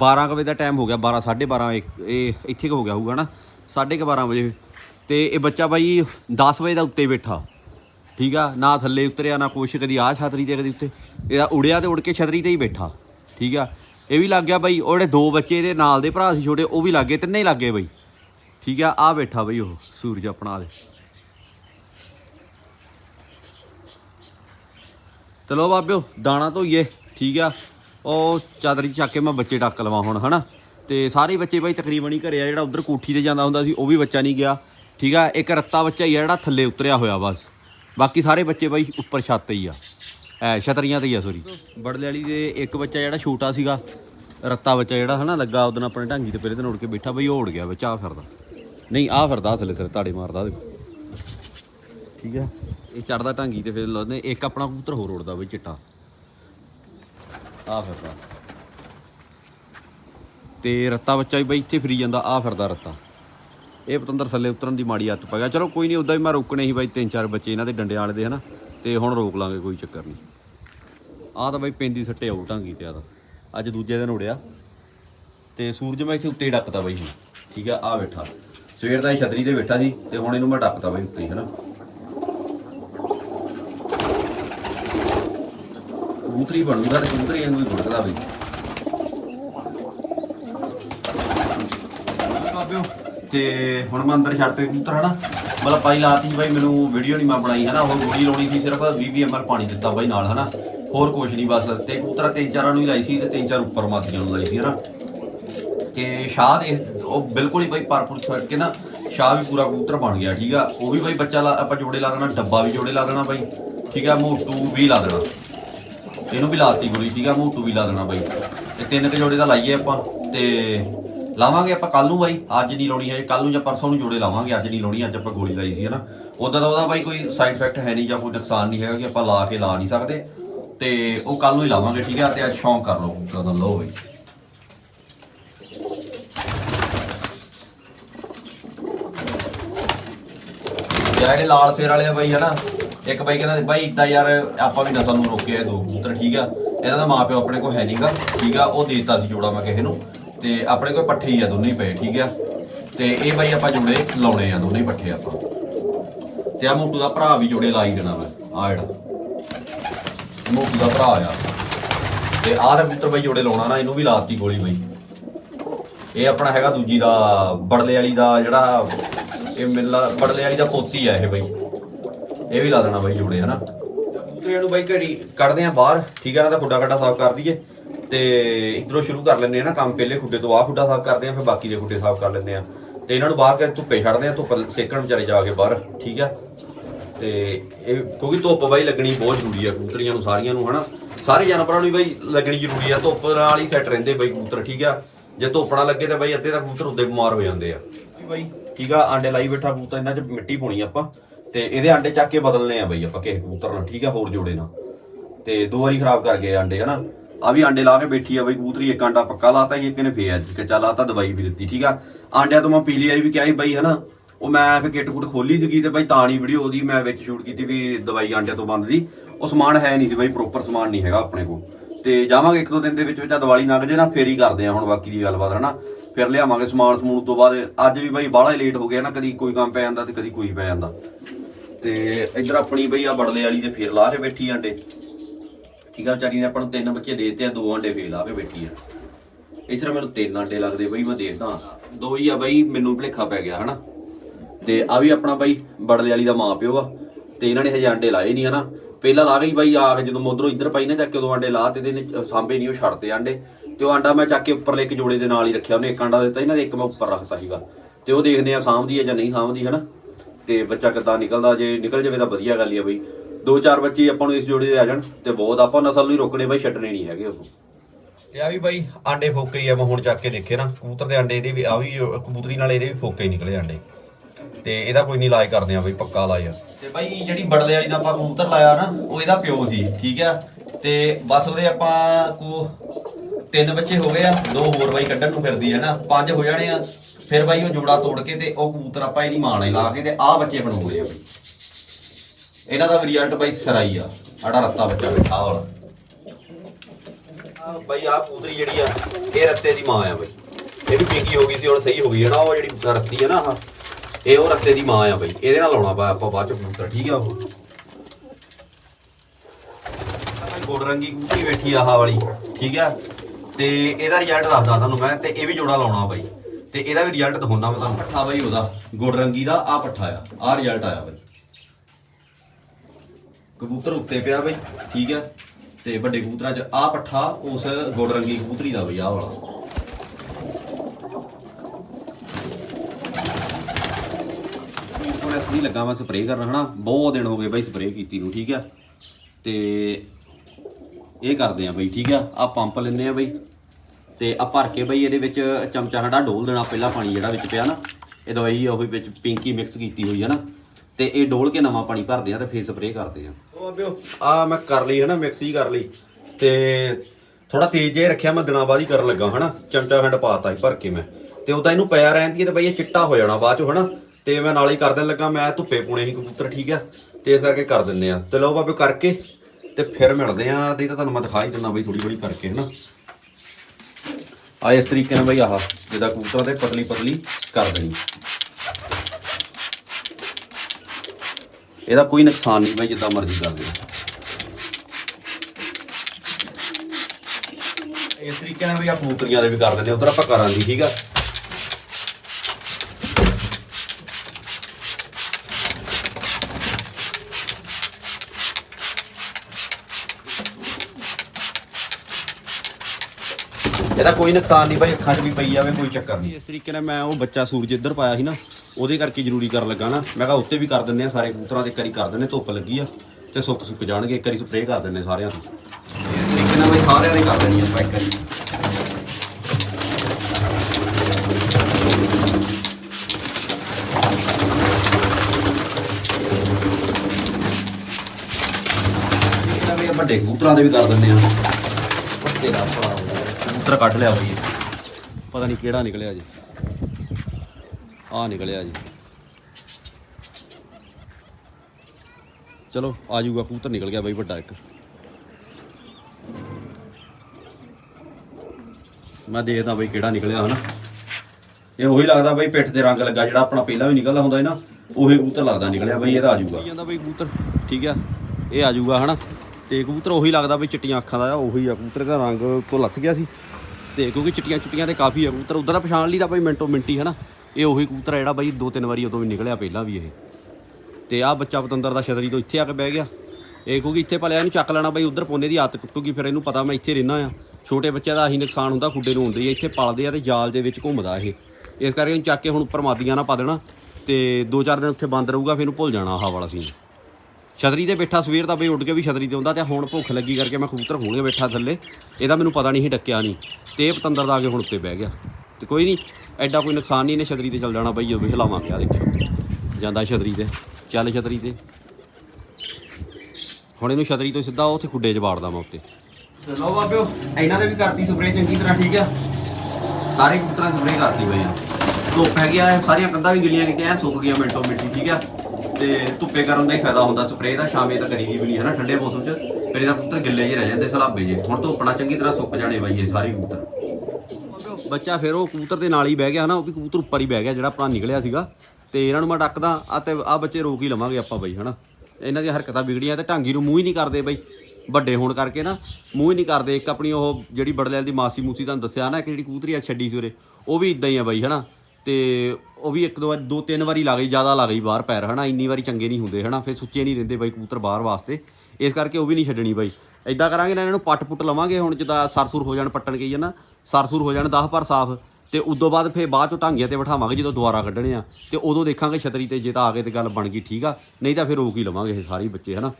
12 ਕੁ ਵਜੇ ਦਾ ਟਾਈਮ ਹੋ ਗਿਆ 12 12:30 ਇਹ ਇੱਥੇ ਕੁ ਹੋ ਗਿਆ ਹੋਊਗਾ ਨਾ 12:30 ਵਜੇ। ਤੇ ਇਹ ਬੱਚਾ ਬਾਈ 10 ਵਜੇ ਦਾ ਉੱਤੇ ਬੈਠਾ, ਠੀਕ ਆ? ਨਾ ਥੱਲੇ ਉਤਰਿਆ, ਨਾ ਕੁਛ, ਕਦੀ ਆਹ ਛਤਰੀ ਤੇ, ਕਦੀ ਉੱਤੇ। ਇਹਦਾ ਉੜਿਆ ਤੇ ਉੜ ਕੇ ਛਤਰੀ ਤੇ ਹੀ ਬੈਠਾ, ਠੀਕ ਆ? ਇਹ ਵੀ ਲੱਗ ਗਿਆ ਬਾਈ ਉਹ ਜਿਹੜੇ ਦੋ ਬੱਚੇ, ਇਹਦੇ ਨਾਲ ਦੇ ਭਰਾ ਸੀ ਛੋਟੇ, ਉਹ ਵੀ ਲੱਗੇ ਤਿੰਨੇ ਹੀ ਲੱਗੇ ਬਾਈ, ਠੀਕ ਆ? ਆ ਬੈਠਾ ਬਾਈ ਉਹ, ਸੂਰਜ ਆਪਣਾ ਦੇ ਚਲੋ ਬਾਬਿਓ, ਦਾਣਾ ਧੋਈਏ, ਠੀਕ ਆ? ਉਹ ਚਾਦਰੀ ਚੱਕ ਕੇ ਮੈਂ ਬੱਚੇ ਡੱਕ ਲਵਾਂ ਹੁਣ, ਹਨਾ? ਤੇ ਸਾਰੇ ਬੱਚੇ ਬਾਈ ਤਕਰੀਬਨ ਹੀ ਘਰੇ ਆ, ਜਿਹੜਾ ਉਧਰ ਕੋਠੀ ਤੇ ਜਾਂਦਾ ਹੁੰਦਾ ਸੀ, ਉਹ ਵੀ ਬੱਚਾ ਨਹੀਂ ਗਿਆ, ਠੀਕ ਆ? ਇੱਕ ਰੱਤਾ ਬੱਚਾ ਹੀ ਆ, ਜਿਹੜਾ ਥੱਲੇ ਉਤਰਿਆ ਹੋਇਆ ਬਸ। ਬਾਕੀ ਸਾਰੇ ਬੱਚੇ ਬਾਈ ਉੱਪਰ ਛੱਤ ਤੇ ਹੀ ਆ। ਐ, ਛਤਰੀਆਂ ਤੇ ਹੀ ਆ ਸੋਰੀ ਬੜਲੇ ਵਾਲੀ ਦੇ ਇੱਕ ਬੱਚਾ ਜਿਹੜਾ ਛੋਟਾ ਸੀਗਾ, ਰੱਤਾ ਬੱਚਾ ਜਿਹੜਾ, ਹਨਾ, ਲੱਗਾ ਉਹਦਨ ਆਪਣੇ ਢਾਂਗੀ ਤੇ ਪਹਿਲੇ ਦਿਨ ਉੜ ਕੇ ਬੈਠਾ, ਬਈ ਉਹ ਉੜ ਗਿਆ ਬੱਚਾ ਆ ਫਿਰਦਾ। ਨਹੀਂ ਆ ਫਿਰਦਾ ਥੱਲੇ ਸਿਰ, ਤਾੜੇ ਮਾਰਦਾ ਦੇਖੋ। ਠੀਕ ਆ ਇਹ ਚੜਦਾ ਢਾਂਗੀ ਤੇ ਫਿਰ ਲਾਉਂਦੇ ਇੱਕ ਆਪਣਾ ਕਬੂਤਰ ਹੋਰ ਉੜਦਾ ਬਈ ਚਿੱਟਾ। ਆ ਫਿਰਦਾ। ਤੇ ਰੱਤਾ ਬੱਚਾ ਵੀ ਬਈ ਇੱਥੇ ਫਰੀ ਜਾਂਦਾ ਆ ਫਿਰਦਾ ਰੱਤਾ। ਇਹ ਪਤੰਦਰ ਥੱਲੇ ਉਤਰਨ ਦੀ ਮਾੜੀ ਹੱਥ ਪੈ ਗਿਆ। ਚਲੋ ਕੋਈ ਨਹੀਂ, ਉਦਾਂ ਵੀ ਮੈਂ ਰੋਕਣੇ ਸੀ ਬਾਈ ਤਿੰਨ ਚਾਰ ਬੱਚੇ ਇਹਨਾਂ ਦੇ ਡੰਡੇ ਵਾਲੇ ਦੇ, ਹਨਾ। ਤੇ ਹੁਣ ਰੋਕ ਲਾਂਗੇ, ਕੋਈ ਚੱਕਰ ਨਹੀਂ। ਆਹ ਤਾਂ ਬਾਈ ਪੈਂਦੀ ਸੱਟੇ ਆਉ ਢਾਂਗੀ ਤੇ ਆ ਤਾਂ। ਅੱਜ ਦੂਜੇ ਦਿਨ ਉੜਿਆ। ਤੇ ਸੂਰਜ ਮੈਂ ਇੱਥੇ ਉੱਤੇ ਹੀ ਡੱਕਦਾ ਬਾਈ ਹੁਣ। ਠੀਕ ਆ ਆ ਬੈਠਾ। ਸਵੇਰ ਦਾ ਹੀ ਛਤਰੀ ਤੇ ਬੈਠਾ ਸੀ, ਤੇ ਹੁਣ ਇਹਨੂੰ ਮੈਂ ਡੱਕਦਾ ਬਾਈ ਉੱਤੇ ਹੀ, ਹਨਾ। ਕਬੂਤਰੀ ਬਣੂਗਾ ਤੇ ਕਬੂਤਰੀ ਵਾਂਗੂ ਹੀ ਗੁੜਕਦਾ ਬਈ। ਬਾਬਿਓ ਤੇ ਹੁਣ ਮੈਂ ਅੰਦਰ ਛੱਡ ਤੇ ਕਬੂਤਰ ਹਨਾ। ਮਤਲਬ ਪਾਈ ਲਾਤੀ ਸੀ ਬਾਈ, ਮੈਨੂੰ ਵੀਡੀਓ ਨਹੀਂ ਮੈਂ ਬਣਾਈ ਹਨਾ। ਹੋਰ ਗੋਲੀ ਲਾਉਣੀ ਸੀ ਸਿਰਫ 20 20 ml ਪਾਣੀ ਦਿੱਤਾ ਬਾਈ ਨਾਲ ਹਨਾ। ਹੋਰ ਕੁਝ ਨਹੀਂ ਬਸ, ਤੇ ਕਬੂਤਰ ਤਿੰਨ ਚਾਰਾਂ ਨੂੰ ਹੀ ਲਾਈ ਸੀ ਤੇ ਤਿੰਨ ਚਾਰ ਉੱਪਰ ਮਾਸੀਆਂ ਨੂੰ ਲਾਈ ਸੀ ਹਨਾ। ਤੇ ਸ਼ਾਹ ਦੇ, ਉਹ ਬਿਲਕੁਲ ਹੀ ਬਾਈ ਪਰਪੁਰ ਛੱਡ ਕੇ ਨਾ, ਸ਼ਾਹ ਵੀ ਪੂਰਾ ਕਬੂਤਰ ਬਣ ਗਿਆ, ਠੀਕ ਆ। ਉਹ ਵੀ ਬਾਈ ਬੱਚਾ ਲਾ- ਆਪਾਂ ਜੋੜੇ ਲਾ ਦੇਣਾ, ਡੱਬਾ ਵੀ ਜੋੜੇ ਲਾ ਦੇਣਾ ਬਾਈ। ਠੀਕ ਆ, ਮੋਟੂ ਵੀ ਲਾ ਦੇਣਾ। ਇਹਨੂੰ ਵੀ ਲਾਤੀ ਗੋਲੀ ਠੀਕ ਆ, ਮੋਟੂ ਵੀ ਲਾ ਦੇਣਾ ਬਾਈ। ਤੇ ਤਿੰਨ ਕੁ ਜੋੜੇ ਦਾ ਲਾਈਏ ਆਪਾਂ, ਤੇ ਲਾਵਾਂਗੇ ਆਪਾਂ ਕੱਲ ਨੂੰ ਬਾਈ, ਅੱਜ ਨਹੀਂ ਲਾਉਣੀ ਹੈ ਕੱਲ ਨੂੰ ਜਾਂ ਪਰਸੋਂ ਨੂੰ ਜੋੜੇ ਲਾਵਾਂਗੇ, ਅੱਜ ਨਹੀਂ ਲਾਉਣੀ, ਅੱਜ ਆਪਾਂ ਗੋਲੀ ਲਾਈ ਸੀ, ਹਨਾ। ਉਦਾਂ ਦਾ ਉਹਦਾ ਬਾਈ ਕੋਈ ਸਾਈਡ ਇਫੈਕਟ ਹੈ ਨਹੀਂ ਜਾਂ ਕੋਈ ਨੁਕਸਾਨ ਨਹੀਂ ਹੈਗਾ ਕਿ ਆਪਾਂ ਲਾ ਕੇ ਲਾ ਨਹੀਂ ਸਕਦੇ। ਤੇ ਉਹ ਕੱਲ ਨੂੰ ਹੀ ਲਾਵਾਂਗੇ, ਠੀਕ ਆ, ਤੇ ਅੱਜ ਸ਼ੌਂਕ ਕਰ ਲਓ ਕਬੂਤਰਾਂ ਲਓ ਬਾਈ। ਜਿਹੜੇ ਲਾਲ ਫੇਰ ਵਾਲੇ ਆ ਬਾਈ, ਹਨਾ ਇੱਕ ਬਾਈ ਕਹਿੰਦਾ ਬਾਈ ਇਦਾਂ ਯਾਰ ਆਪਾਂ ਵੀ ਨਸਲ ਨੂੰ ਰੋਕਿਆ ਇਹ ਦੋ ਕਬੂਤਰ, ਠੀਕ ਆ। ਇਹਨਾਂ ਦਾ ਮਾਪਿਓ ਆਪਣੇ ਕੋਲ ਹੈ ਨਹੀਂਗਾ ਠੀਕ ਆ, ਉਹ ਦੇ ਦਿੱਤਾ ਸੀ ਜੋੜਾ ਮੈਂ ਕਿਸੇ ਨੂੰ। ਤੇ ਆਪਣੇ ਕੋਲ ਪੱਠੇ ਹੀ ਆ ਦੋਨੇ ਹੀ ਪਏ, ਠੀਕ ਆ। ਤੇ ਇਹ ਬਾਈ ਆਪਾਂ ਜੋੜੇ ਲਾਉਣੇ ਆ, ਦੋਨੇ ਪੱਠੇ ਆਪਾਂ। ਤੇ ਆ ਮੋਟੂ ਦਾ ਭਰਾ ਵੀ ਜੋੜੇ ਲਾ ਹੀ ਦੇਣਾ ਮੈਂ ਆ ਜਿਹੜਾ। ਮੋਟੂ ਦਾ ਭਰਾ ਆ। ਤੇ ਆਹ ਦਾ ਕਬੂਤਰ ਬਾਈ ਜੋੜੇ ਲਾਉਣਾ ਨਾ, ਇਹਨੂੰ ਵੀ ਲਾਤੀ ਗੋਲੀ ਬਾਈ। ਇਹ ਆਪਣਾ ਹੈਗਾ ਦੂਜੀ ਦਾ, ਬੜਲੇ ਵਾਲੀ ਦਾ ਜਿਹੜਾ, ਇਹ ਮਿਲਦਾ ਬੜਲੇ ਵਾਲੀ ਦਾ ਪੋਤੀ ਆ ਇਹ ਬਾਈ। ਇਹ ਵੀ ਲਾ ਦੇਣਾ ਬਈ ਜੋੜੇ ਹਨਾ? ਤੇ ਇਹਨੂੰ ਬਈ ਘੜੀ ਕੱਢਦੇ ਆ ਬਾਹਰ ਠੀਕ ਆ ਨਾ ਤਾਂ ਖੁੱਡਾ ਕੱਡਾ ਸਾਫ਼ ਕਰ ਦਈਏ। ਤੇ ਇਧਰੋਂ ਸ਼ੁਰੂ ਕਰ ਲੈਂਦੇ ਆ ਨਾ ਕੰਮ ਪਹਿਲੇ ਖੁੱਡੇ ਤੋਂ ਆਹ ਖੁੱਡਾ ਸਾਫ਼ ਕਰਦੇ ਆ ਫਿਰ ਬਾਕੀ ਦੇ ਖੁੱਡੇ ਸਾਫ਼ ਕਰ ਲੈਂਦੇ ਆ ਤੇ ਇਹਨਾਂ ਨੂੰ ਬਾਹਰ ਕੇ ਧੁੱਪੇ ਛੱਡਦੇ ਆ ਧੁੱਪ ਸੇਕਣ ਵਿਚਾਰੇ ਜਾ ਕੇ ਬਾਹਰ ਠੀਕ ਆ? ਤੇ ਇਹ ਕਿਉਂਕਿ ਧੁੱਪ ਬਾਈ ਲੱਗਣੀ ਬਹੁਤ ਜ਼ਰੂਰੀ ਆ ਕਬੂਤਰੀਆਂ ਨੂੰ ਸਾਰੀਆਂ ਨੂੰ ਹਨਾ? ਸਾਰੇ ਜਾਨਵਰਾਂ ਨੂੰ ਹੀ ਬਾਈ ਲੱਗਣੀ ਜ਼ਰੂਰੀ ਆ ਧੁੱਪ ਨਾਲ ਹੀ ਸੈੱਟ ਰਹਿੰਦੇ ਬਾਈ ਕਬੂਤਰ ਠੀਕ ਆ? ਜੇ ਧੁੱਪ ਨਾ ਲੱਗੇ ਤਾਂ ਬਾਈ ਅੱਧੇ ਤਾਂ ਕਬੂਤਰ ਉੱਦੇ ਬਿਮਾਰ ਹੋ ਜਾਂਦੇ ਆ। ਬਾਈ ਠੀਕ ਆ? ਆਂਡੇ ਲਾਈ ਬੈਠਾ ਕਬੂਤਰ ਇਹਨਾਂ 'ਚ ਮਿੱਟੀ ਪਾਉਣੀ ਆਪਾਂ। ਤੇ ਇਹਦੇ ਆਂਡੇ ਚੱਕ ਕੇ ਬਦਲਨੇ ਆ ਬਈ ਆਪਾਂ ਕਿਸੇ ਕਬੂਤਰ ਨਾਲ, ਠੀਕ ਆ, ਹੋਰ ਜੋੜੇ ਨਾਲ। ਤੇ ਦੋ ਵਾਰੀ ਖਰਾਬ ਕਰ ਗਏ ਆਂਡੇ ਹਨਾ। ਆ ਵੀ ਆਂਡੇ ਲਾ ਕੇ ਬੈਠੀ ਆ ਬਈ ਕਬੂਤਰੀ, ਇੱਕ ਆਂਡਾ ਪੱਕਾ ਲਾਤਾ ਜੀ, ਇੱਕ ਨੇ ਫੇਰ ਕੱਚਾ ਲਾਤਾ, ਦਵਾਈ ਵੀ ਦਿੱਤੀ, ਠੀਕ ਆ। ਆਂਡਿਆਂ ਤੋਂ ਮੈਂ ਪੀਲੀ ਵਾਰੀ ਵੀ ਕਿਹਾ ਸੀ ਬਈ, ਹਨਾ। ਉਹ ਮੈਂ ਫਿਰ ਕਿੱਟ ਕੁੱਟ ਖੋਲੀ ਸੀਗੀ ਤੇ ਬਈ ਤਾਂ ਨਹੀਂ ਵੀਡੀਓ ਉਹਦੀ ਮੈਂ ਵਿੱਚ ਸ਼ੂਟ ਕੀਤੀ ਵੀ ਦਵਾਈ ਆਂਡਿਆਂ ਤੋਂ ਬੰਦ ਦੀ। ਉਹ ਸਮਾਨ ਹੈ ਨਹੀਂ ਸੀ ਬਈ ਪ੍ਰੋਪਰ ਸਮਾਨ ਨਹੀਂ ਹੈਗਾ ਆਪਣੇ ਕੋਲ। ਤੇ ਜਾਵਾਂਗੇ ਇੱਕ ਦੋ ਦਿਨ ਦੇ ਵਿੱਚ ਵਿੱਚ ਆ ਦੀਵਾਲੀ ਲੰਘ ਜੇ ਨਾ, ਫੇਰ ਹੀ ਕਰਦੇ ਆ ਹੁਣ ਬਾਕੀ ਦੀ ਗੱਲਬਾਤ, ਹਨਾ। ਫਿਰ ਲਿਆਵਾਂਗੇ ਸਮਾਨ ਸਮੂਨ ਤੋਂ ਬਾਅਦ, ਅੱਜ ਵੀ ਬਈ ਬਾਹਲਾ ਲੇਟ ਹੋ ਗਿਆ ਨਾ, ਕਦੀ ਕੋਈ ਕੰਮ ਪੈ ਜਾਂਦਾ ਤੇ ਕਦੀ ਕੋਈ ਪੈ ਜਾਂਦਾ। ਤੇ ਇੱਧਰ ਆਪਣੀ ਬਈ ਆ ਬੜਲੇ ਵਾਲੀ ਤੇ ਫੇਰ ਲਾ ਕੇ ਬੈਠੀ ਆਂਡੇ ਠੀਕ ਆ, ਵਿਚਾਰੀ ਨੇ ਆਪਾਂ ਨੂੰ ਤਿੰਨ ਬੱਚੇ ਦੇ ਆ, ਦੋ ਆਂਡੇ ਫੇਰ ਲਾ ਕੇ ਬੈਠੀ ਆ। ਇੱਧਰ ਮੈਨੂੰ ਤਿੰਨ ਆਂਡੇ ਲੱਗਦੇ ਬਈ, ਮੈਂ ਦੇਖਦਾ ਦੋ ਹੀ ਆ ਬਈ, ਮੈਨੂੰ ਭਲੇਖਾ ਪੈ ਗਿਆ, ਹਨਾ। ਤੇ ਆ ਵੀ ਆਪਣਾ ਬਾਈ ਬੜਲੇ ਵਾਲੀ ਦਾ ਮਾਂ ਪਿਓ ਆ, ਤੇ ਇਹਨਾਂ ਨੇ ਹਜੇ ਆਂਡੇ ਲਾਏ ਨਹੀਂ ਹਨਾ। ਪਹਿਲਾਂ ਲਾ ਗਈ ਬਾਈ, ਆ ਕੇ ਜਦੋਂ ਮੋਦਰੋਂ ਇੱਧਰ ਪਾਈ ਨਾ, ਚੱਕ ਕੇ ਉਦੋਂ ਆਂਡੇ ਲਾ ਤੇ ਇਹਨੇ ਸਾਂਭੇ ਨਹੀਂ ਉਹ ਛੱਡਤੇ ਆਂਡੇ ਤੇ ਉਹ ਆਂਡਾ ਮੈਂ ਚੱਕ ਕੇ ਉੱਪਰਲੇ ਇੱਕ ਜੋੜੇ ਦੇ ਨਾਲ ਹੀ ਰੱਖਿਆ, ਉਹਨੇ ਇੱਕ ਆਂਡਾ ਦਿੱਤਾ ਇਹਨਾਂ ਦੇ ਇੱਕ ਮੈਂ ਉੱਪਰ ਰੱਖਤਾ ਸੀਗਾ। ਤੇ ਉਹ ਦੇਖਦੇ ਆ ਸਾਂਭਦੀ ਹੈ ਜਾਂ ਨਹੀਂ ਸਾਂਭਦੀ, ਹਨਾ। ਤੇ ਬੱਚਾ ਕਿੱਦਾਂ ਨਿਕਲਦਾ, ਜੇ ਨਿਕਲ ਜਾਵੇ ਤਾਂ ਵਧੀਆ ਗੱਲ ਹੀ ਆ ਬਈ। ਦੋ ਚਾਰ ਬੱਚੇ ਆਪਾਂ ਨੂੰ ਇਸ ਜੋੜੇ ਦੇ ਆ ਜਾਣ ਤੇ ਬਹੁਤ ਆਪਾਂ ਨਸਲ ਨੂੰ ਹੀ ਰੋਕਣੇ ਬਾਈ, ਛੱਡਣੇ ਨਹੀਂ ਹੈਗੇ ਉਹ। ਤੇ ਆ ਵੀ ਬਾਈ, ਆਂਡੇ ਫੋਕੇ ਹੀ ਆ, ਮੈਂ ਹੁਣ ਚੱਕ ਕੇ ਦੇਖੇ ਨਾ। ਕਬੂਤਰ ਦੇ ਆਂਡੇ ਇਹਦੇ ਵੀ, ਆ ਵੀ ਕਬੂਤਰੀ ਨਾਲ ਇਹਦੇ ਵੀ ਫੋਕੇ ਹੀ ਨਿਕਲੇ ਆਂਡੇ। ਤੇ ਇਹਦਾ ਕੋਈ ਨਹੀਂ ਇਲਾਜ ਕਰਦੇ ਆ ਬਈ, ਪੱਕਾ ਇਲਾਜ ਆ। ਤੇ ਬਾਈ ਜਿਹੜੀ ਬੜਲੇ ਵਾਲੀ ਦਾ ਆਪਾਂ ਕਬੂਤਰ ਲਾਇਆ ਨਾ, ਉਹ ਇਹਦਾ ਪਿਓ ਸੀ, ਠੀਕ ਆ? ਤੇ ਬਸ ਉਹਦੇ ਆਪਾਂ ਕੋ ਤਿੰਨ ਬੱਚੇ ਹੋ ਗਏ ਆ, ਦੋ ਹੋਰ ਬਾਈ ਕੱਢਣ ਨੂੰ ਫਿਰਦੀ ਹੈ ਨਾ। ਪੰਜ ਹੋ ਜਾਣੇ ਆ। ਫਿਰ ਬਾਈ ਉਹ ਜੋੜਾ ਤੋੜ ਕੇ ਤੇ ਉਹ ਕਬੂਤਰ ਆਪਾਂ ਇਹਦੀ ਮਾਂ ਨਾਲ ਲਾ ਕੇ ਤੇ ਆਹ ਬੱਚੇ ਬਣਾਉਂਦੇ ਆ ਬਈ। ਇਹਨਾਂ ਦਾ ਰਿਜ਼ਲਟ ਬਾਈ ਸਰਾਈ ਆ ਆੜਾ ਰੱਤਾ ਬੱਚਾ ਬੈਠਾ ਵਾਲਾ। ਆ ਬਾਈ ਆ ਕਬੂਤਰੀ ਜਿਹੜੀ ਆ, ਇਹ ਰੱਤੇ ਦੀ ਮਾਂ ਆ ਬਾਈ। ਇਹ ਵੀ ਪਿੰਗੀ ਹੋ ਗਈ ਸੀ, ਹੁਣ ਸਹੀ ਹੋ ਗਈ ਹੈ ਨਾ, ਉਹ ਜਿਹੜੀ ਰੱਤੀ ਆ ਨਾ ਆਹ, ਇਹ ਉਹ ਰੱਤੇ ਦੀ ਮਾਂ ਆ ਬਾਈ। ਇਹਦੇ ਨਾਲ ਲਾਉਣਾ ਪਾ ਆਪਾਂ ਬਾਅਦ ਚ ਕਬੂਤਰ, ਠੀਕ ਆ ਉਹ। ਬਾਈ ਗੋੜ ਰੰਗੀ ਕਬੂਤਰੀ ਬੈਠੀ ਆਹ ਵਾਲੀ, ਠੀਕ ਆ। ਤੇ ਇਹਦਾ ਰਿਜ਼ਲਟ ਦੱਸਦਾ ਤੁਹਾਨੂੰ ਮੈਂ, ਤੇ ਇਹ ਵੀ ਜੋੜਾ ਲਾਉਣਾ ਬਾਈ। ਤੇ ਇਹਦਾ ਵੀ ਰਿਜ਼ਲਟ ਦਿਖਾਉਣਾ ਮੈਂ ਤੁਹਾਨੂੰ ਪੱਠਾ ਬਾਈ ਉਹਦਾ ਗੁੜ ਰੰਗੀ ਦਾ ਆ ਪੱਠਾ ਆ ਆ ਰਿਜ਼ਲਟ ਆਇਆ ਬਾਈ। ਕਬੂਤਰ ਉੱਤੇ ਪਿਆ ਬਈ, ਠੀਕ ਆ? ਤੇ ਵੱਡੇ ਕਬੂਤਰਾਂ 'ਚ ਆ ਪੱਠਾ, ਉਸ ਗੁੜ ਰੰਗੀ ਕਬੂਤਰੀ ਦਾ ਬਈ, ਆਹ ਵਾਲਾ। ਹੁਣ ਇਸ ਨਹੀਂ ਲੱਗਾ ਮੈਂ ਸਪਰੇਅ ਕਰਨ, ਹਨਾ? ਬਹੁਤ ਦਿਨ ਹੋ ਗਏ ਬਈ ਸਪਰੇਅ ਕੀਤੀ ਨੂੰ, ਠੀਕ ਆ? ਤੇ ਇਹ ਕਰਦੇ ਆ ਬਈ, ਠੀਕ ਆ? ਆ ਪੰਪ ਲੈਨੇ ਆ ਬਈ। ਤੇ ਆ ਭਰ ਕੇ ਬਈ ਇਹਦੇ ਵਿੱਚ ਚਮਚਾ ਹੰਡਾ ਡੋਲ ਦੇਣਾ ਪਹਿਲਾਂ ਪਾਣੀ ਜਿਹੜਾ ਵਿੱਚ ਪਿਆ ਨਾ। ਇਹ ਦਵਾਈ ਉਹ ਵਿੱਚ ਪਿੰਕੀ ਮਿਕਸ ਕੀਤੀ ਹੋਈ ਹੈ ਨਾ। ਤੇ ਇਹ ਡੋਲ ਕੇ ਨਵਾਂ ਪਾਣੀ ਭਰਦੇ ਆ ਤੇ ਫੇਰ ਸਪਰੇਅ ਕਰਦੇ ਆ। ਉਹ ਆਬਿਓ ਆ ਮੈਂ ਕਰ ਲਈ ਹੈ ਨਾ ਮਿਕਸ ਹੀ ਕਰ ਲਈ। ਤੇ ਥੋੜਾ ਤੇਜ਼ ਜਿਹਾ ਰੱਖਿਆ, ਮੈਂ ਦਿਨਾਂ ਬਾਅਦ ਹੀ ਕਰਨ ਲੱਗਾ ਹਨਾ। ਚਮਚਾ ਖੰਡ ਪਾਤਾ ਸੀ ਭਰ ਕੇ ਮੈਂ। ਤੇ ਉਦਾਂ ਇਹਨੂੰ ਪਿਆ ਰਹਿੰਦੀ ਤੇ ਬਈ ਇਹ ਚਿੱਟਾ ਹੋ ਜਾਣਾ ਬਾਅਦ ਚੋਂ ਹਨਾ। ਤੇ ਮੈਂ ਨਾਲ ਹੀ ਕਰ ਦੇਣ ਲੱਗਾ, ਮੈਂ ਧੁੱਪੇ ਪੁਣੇ ਸੀ ਕਬੂਤਰ, ਠੀਕ ਆ। ਤੇ ਇਸ ਕਰਕੇ ਕਰ ਦਿੰਨੇ ਆ। ਤੇ ਲਓ ਬਾਬੇ ਕਰਕੇ, ਤੇ ਫਿਰ ਮਿਲਦੇ ਆ ਤੇ ਇਹ ਤਾਂ ਤੁਹਾਨੂੰ ਮੈਂ ਦਿਖਾ ਹੀ ਦਿੰਦਾ ਬਈ ਥੋੜੀ ਥੋੜੀ ਕਰਕੇ ਹਨਾ। ਆ ਇਸ ਤਰੀਕੇ ਨਾਲ ਬਈ ਆਹ ਜਿਹਦਾ ਕਬੂਤਰਾਂ ਤੇ ਪਤਲੀ ਪਤਲੀ ਕਰ ਦੇਣੀ। ਇਹਦਾ ਕੋਈ ਨੁਕਸਾਨ ਨਹੀਂ ਬਈ ਜਿੱਦਾਂ ਮਰਜ਼ੀ ਕਰ ਦੇ ਇਸ ਤਰੀਕੇ ਨਾਲ ਵੀ ਆ ਕਬੂਤਰੀਆਂ ਦੇ ਵੀ ਕਰ ਦਿੰਦੇ ਉਧਰ ਆਪਾਂ ਕਰਾਂਗੇ, ਠੀਕ ਆ? ਇਹਦਾ ਕੋਈ ਨੁਕਸਾਨ ਨਹੀਂ ਬਾਈ ਅੱਖਾਂ 'ਚ ਵੀ ਪਈ ਜਾਵੇ ਕੋਈ ਚੱਕਰ ਨਹੀਂ। ਇਸ ਤਰੀਕੇ ਨਾਲ ਮੈਂ ਉਹ ਬੱਚਾ ਸੂਰਜ ਇੱਧਰ ਪਾਇਆ ਸੀ ਨਾ, ਉਹਦੇ ਕਰਕੇ ਜ਼ਰੂਰੀ ਕਰਨ ਲੱਗਾ ਨਾ। ਮੈਂ ਕਿਹਾ ਉੱਤੇ ਵੀ ਕਰ ਦਿੰਦੇ ਆ ਸਾਰੇ ਕਬੂਤਰਾਂ ਦੇ ਕਰੀ ਕਰ ਦਿੰਦੇ, ਧੁੱਪ ਲੱਗੀ ਆ ਤੇ ਸੁੱਕ ਸੁੱਕ ਜਾਣਗੇ, ਇੱਕ ਵਾਰੀ ਸਪਰੇਅ ਕਰ ਦਿੰਦੇ ਸਾਰਿਆਂ ਨੂੰ। ਇਸ ਤਰੀਕੇ ਨਾਲ ਬਾਈ ਸਾਰਿਆਂ ਦੇ ਕਰ ਦੇਣੀ ਆ ਆਪਾਂ ਇੱਕ ਵੱਡੇ ਕਬੂਤਰਾਂ ਦੇ ਵੀ ਕਰ ਦਿੰਦੇ ਆ। ਵੱਡੇ ਦਾ ਕਬੂਤਰ ਕੱਢ ਲਿਆ ਬਈ। ਪਤਾ ਨਹੀਂ ਕਿਹੜਾ ਨਿਕਲਿਆ ਜੀ। ਆ ਨਿਕਲਿਆ ਜੀ। ਚਲੋ, ਆ ਜਾਊਗਾ, ਕਬੂਤਰ ਨਿਕਲ ਗਿਆ ਬਈ ਵੱਡਾ ਇੱਕ। ਮੈਂ ਦੇਖਦਾ ਬਈ ਕਿਹੜਾ ਨਿਕਲਿਆ ਹਨਾ। ਇਹ ਉਹੀ ਲੱਗਦਾ ਬਈ ਪਿੱਠ ਤੇ ਰੰਗ ਲੱਗਾ ਜਿਹੜਾ ਆਪਣਾ ਪਹਿਲਾਂ ਵੀ ਨਿਕਲਦਾ ਹੁੰਦਾ ਹੈ ਨਾ, ਉਹੀ ਕਬੂਤਰ ਲੱਗਦਾ ਨਿਕਲਿਆ ਬਈ, ਇਹਦਾ ਆ ਜਾਊਗਾ। ਜਾਂਦਾ ਬਈ ਕਬੂਤਰ, ਠੀਕ ਆ, ਇਹ ਆ ਜਾਊਗਾ ਹਨਾ। ਤੇ ਕਬੂਤਰ ਉਹੀ ਲੱਗਦਾ ਬਈ ਚਿੱਟੀਆਂ ਅੱਖਾਂ ਦਾ, ਉਹੀ ਆ ਕਬੂਤਰ ਦਾ ਰੰਗ ਤੋਂ ਲੱਥ ਗਿਆ ਸੀ। ਤੇ ਕਿਉਂਕਿ ਚਿੱਟੀਆਂ ਚਿੱਟੀਆਂ ਤੇ ਕਾਫੀ ਆ, ਕਬੂਤਰ ਉਧਰ ਪਛਾਣ ਲਈ ਦਾ ਬਈ ਮਿੰਟੋ ਮਿੰਟੀ ਹਨਾ। ਇਹ ਉਹੀ ਕਬੂਤਰ ਆ ਜਿਹੜਾ ਬਾਈ ਦੋ ਤਿੰਨ ਵਾਰੀ ਉਦੋਂ ਵੀ ਨਿਕਲਿਆ ਪਹਿਲਾਂ ਵੀ ਇਹ। ਤੇ ਆ ਬੱਚਾ ਪਤੰਦਰ ਦਾ ਛਤਰੀ ਤੋਂ ਇੱਥੇ ਆ ਕੇ ਬਹਿ ਗਿਆ। ਇਹ ਕਿਉਂਕਿ ਇੱਥੇ ਭਲਿਆ ਇਹਨੂੰ ਚੱਕ ਲੈਣਾ ਬਈ, ਉਧਰ ਪੋਨੇ ਦੀ ਆਦਤ ਟੁੱਟੂਗੀ, ਫਿਰ ਇਹਨੂੰ ਪਤਾ ਮੈਂ ਇੱਥੇ ਰਹਿਣਾ ਆ। ਛੋਟੇ ਬੱਚਿਆਂ ਦਾ ਆਹੀ ਨੁਕਸਾਨ ਹੁੰਦਾ, ਖੁੱਡੇ ਨੂੰ ਹੁੰਦੇ ਹੀ ਇੱਥੇ ਪਲਦੇ ਆ ਤੇ ਜਾਲ ਦੇ ਵਿੱਚ ਘੁੰਮਦਾ ਇਹ। ਇਸ ਕਰਕੇ ਇਹਨੂੰ ਚੱਕ ਕੇ ਹੁਣ ਉੱਪਰ ਮਾਦੀਆਂ ਨਾ ਪਾ ਦੇਣਾ ਤੇ ਦੋ ਚਾਰ ਦਿਨ ਉੱਥੇ ਬੰਦ ਰਹੂਗਾ, ਫਿਰ ਇਹਨੂੰ ਭੁੱਲ ਜਾਣਾ ਆਹ ਵਾਲਾ ਸੀਨ ਛਤਰੀ ਤੇ ਬੈਠਾ ਸਵੇਰ ਦਾ ਬਈ ਉੱਡ ਕੇ ਵੀ ਛਤਰੀ ਤੇ ਹੁੰਦਾ ਤੇ ਹੁਣ ਭੁੱਖ ਲੱਗੀ ਕਰਕੇ ਮੈਂ ਕਬੂਤਰ ਖੋਲ ਬੈਠਾ ਥੱਲੇ। ਇਹਦਾ ਮੈਨੂੰ ਪਤਾ ਨਹੀਂ ਸੀ, ਡੱਕਿਆ ਨਹੀਂ। ਤੇ ਇਹ ਪਤੰਦਰ ਦਾ ਆ ਕੇ ਹੁਣ ਉੱਤੇ ਬਹਿ ਗਿਆ। ਤੇ ਕੋਈ ਨਹੀਂ, ਐਡਾ ਕੋਈ ਨੁਕਸਾਨ ਨਹੀਂ ਇਹਨੇ ਛਤਰੀ ਤੇ ਚੱਲ ਜਾਣਾ ਬਈ, ਉਹ ਵੀ ਹਿਲਾਵਾਂਗੇ ਆ ਦੇਖਿਓ। ਜਾਂਦਾ ਛਤਰੀ ਤੇ, ਚੱਲ ਛਤਰੀ ਤੇ। ਹੁਣ ਇਹਨੂੰ ਛਤਰੀ ਤੋਂ ਸਿੱਧਾ ਉੱਥੇ ਖੁੱਡੇ 'ਚ ਵਾੜਦਾ ਮੈਂ ਉੱਤੇ। ਲਓ ਬਾਬਿਓ, ਇਹਨਾਂ ਦੇ ਵੀ ਕਰਤੀ ਸਪਰੇਅ, ਚੰਗੀ ਤਰ੍ਹਾਂ ਠੀਕ ਆ। ਸਾਰੇ ਕਬੂਤਰਾਂ ਦੀ ਸਪਰੇਅ ਕਰਤੀ ਬਈ। ਧੁੱਪ ਹੈ ਗਿਆ ਸਾਰੀਆਂ ਕੰਧਾਂ ਵੀ ਗਿੱਲੀਆਂ ਕੀਤੀਆਂ, ਐਨ ਸੁੱਕ ਗਈਆਂ ਮਿੰਟੋ ਮਿੰਟੀ, ਠੀਕ ਆ। ਤੇ ਧੁੱਪੇ ਕਰਨ ਦਾ ਹੀ ਫਾਇਦਾ ਹੁੰਦਾ, ਸਪਰੇਅ ਦਾ ਸ਼ਾਮੇ ਤਾਂ ਕਰੀਦੀ ਵੀ ਨਹੀਂ ਹੈ ਨਾ ਠੰਡੇ ਮੌਸਮ 'ਚ ਫਿਰ ਇਹਦਾ ਕਬੂਤਰ ਗਿੱਲੇ ਜਿਹੇ ਰਹਿ ਜਾਂਦੇ ਸਲਾਬੇ ਜੇ ਹੁਣ ਧੁੱਪਣਾ ਚੰਗੀ ਤਰ੍ਹਾਂ ਸੁੱਕ ਜਾਣੇ ਬਾਈ ਇਹ ਸਾਰੇ ਕਬੂਤਰ। ਬੱਚਾ ਫਿਰ ਉਹ ਕਬੂਤਰ ਦੇ ਨਾਲ ਹੀ ਬਹਿ ਗਿਆ ਨਾ ਉਹ ਵੀ ਕਬੂਤਰ ਉੱਪਰ ਹੀ ਬਹਿ ਗਿਆ, ਜਿਹੜਾ ਆਪਣਾ ਨਿਕਲਿਆ ਸੀਗਾ। ਤੇ ਇਹਨਾਂ ਨੂੰ ਮੈਂ ਡੱਕਦਾ ਆ ਤੇ ਆ ਬੱਚੇ ਰੋਕ ਹੀ ਲਵਾਂਗੇ ਆਪਾਂ ਬਈ, ਹਨਾ? ਇਹਨਾਂ ਦੀਆਂ ਹਰਕਤਾਂ ਵਿਗੜੀਆਂ ਤੇ ਢਾਂਗੀ ਨੂੰ ਮੂੰਹ ਹੀ ਨਹੀਂ ਕਰਦੇ ਬਈ। ਵੱਡੇ ਹੋਣ ਕਰਕੇ ਨਾ, ਮੂੰਹ ਹੀ ਨਹੀਂ ਕਰਦੇ। ਇੱਕ ਆਪਣੀ ਉਹ ਜਿਹੜੀ ਬੜਲੈਲ ਦੀ ਮਾਸੀ ਮੂਸੀ ਤੁਹਾਨੂੰ ਦੱਸਿਆ ਨਾ ਕਿ ਜਿਹੜੀ ਕਬੂਤਰੀ ਆ ਛੱਡੀ ਸਵੇਰੇ ਉਹ ਵੀ ਇਦਾਂ ਹੀ ਆ ਬਈ, ਹਨਾ? ਤੇ ਉਹ ਵੀ ਇੱਕ ਦੋ ਵਾਰ ਦੋ ਤਿੰਨ ਵਾਰੀ ਲਾ ਗਈ, ਜ਼ਿਆਦਾ ਲਾ ਗਈ ਬਾਹਰ ਪੈਰ, ਹਨਾ? ਇੰਨੀ ਵਾਰੀ ਚੰਗੇ ਨਹੀਂ ਹੁੰਦੇ, ਹਨਾ? ਫਿਰ ਸੁੱਚੇ ਨਹੀਂ ਰਹਿੰਦੇ ਬਈ ਕਬੂਤਰ ਬਾਹਰ ਵਾਸਤੇ। ਇਸ ਕਰਕੇ ਉਹ ਵੀ ਨਹੀਂ ਛੱਡਣੀ ਬਾਈ। ਇਦਾਂ ਕਰਾਂਗੇ ਨਾ ਇਹਨਾਂ ਨੂੰ ਪੱਟ ਪੁੱਟ ਲਵਾਂਗੇ, ਹੁਣ ਜਿੱਦਾਂ ਸਰਸੁਰ ਹੋ ਜਾਣ, ਪੱਟਣ ਗਈ ਹੈ ਨਾ ਸਰਸੁਰ ਹੋ ਜਾਣ 10 ਪਰ ਸਾਫ਼। ਤੇ ਉਦੋਂ ਬਾਅਦ ਫੇਰ ਬਾਅਦ ਚੋਂ ਢਾਂਗੀਆਂ ਤੇ ਬਿਠਾਵਾਂਗੇ ਜਦੋਂ ਦੁਬਾਰਾ ਕੱਢਣੇ ਆ। ਤੇ ਉਦੋਂ ਦੇਖਾਂਗੇ ਛਤਰੀ ਤੇ ਜੇ ਤਾਂ ਆ ਗਏ ਤੇ ਗੱਲ ਬਣ ਗਈ ਠੀਕ ਆ, ਨਹੀਂ ਤਾਂ ਫਿਰ ਰੋਕ ਹੀ ਲਵਾਂਗੇ ਇਹ ਸਾਰੇ ਹੀ ਬੱਚੇ, ਹਨਾ?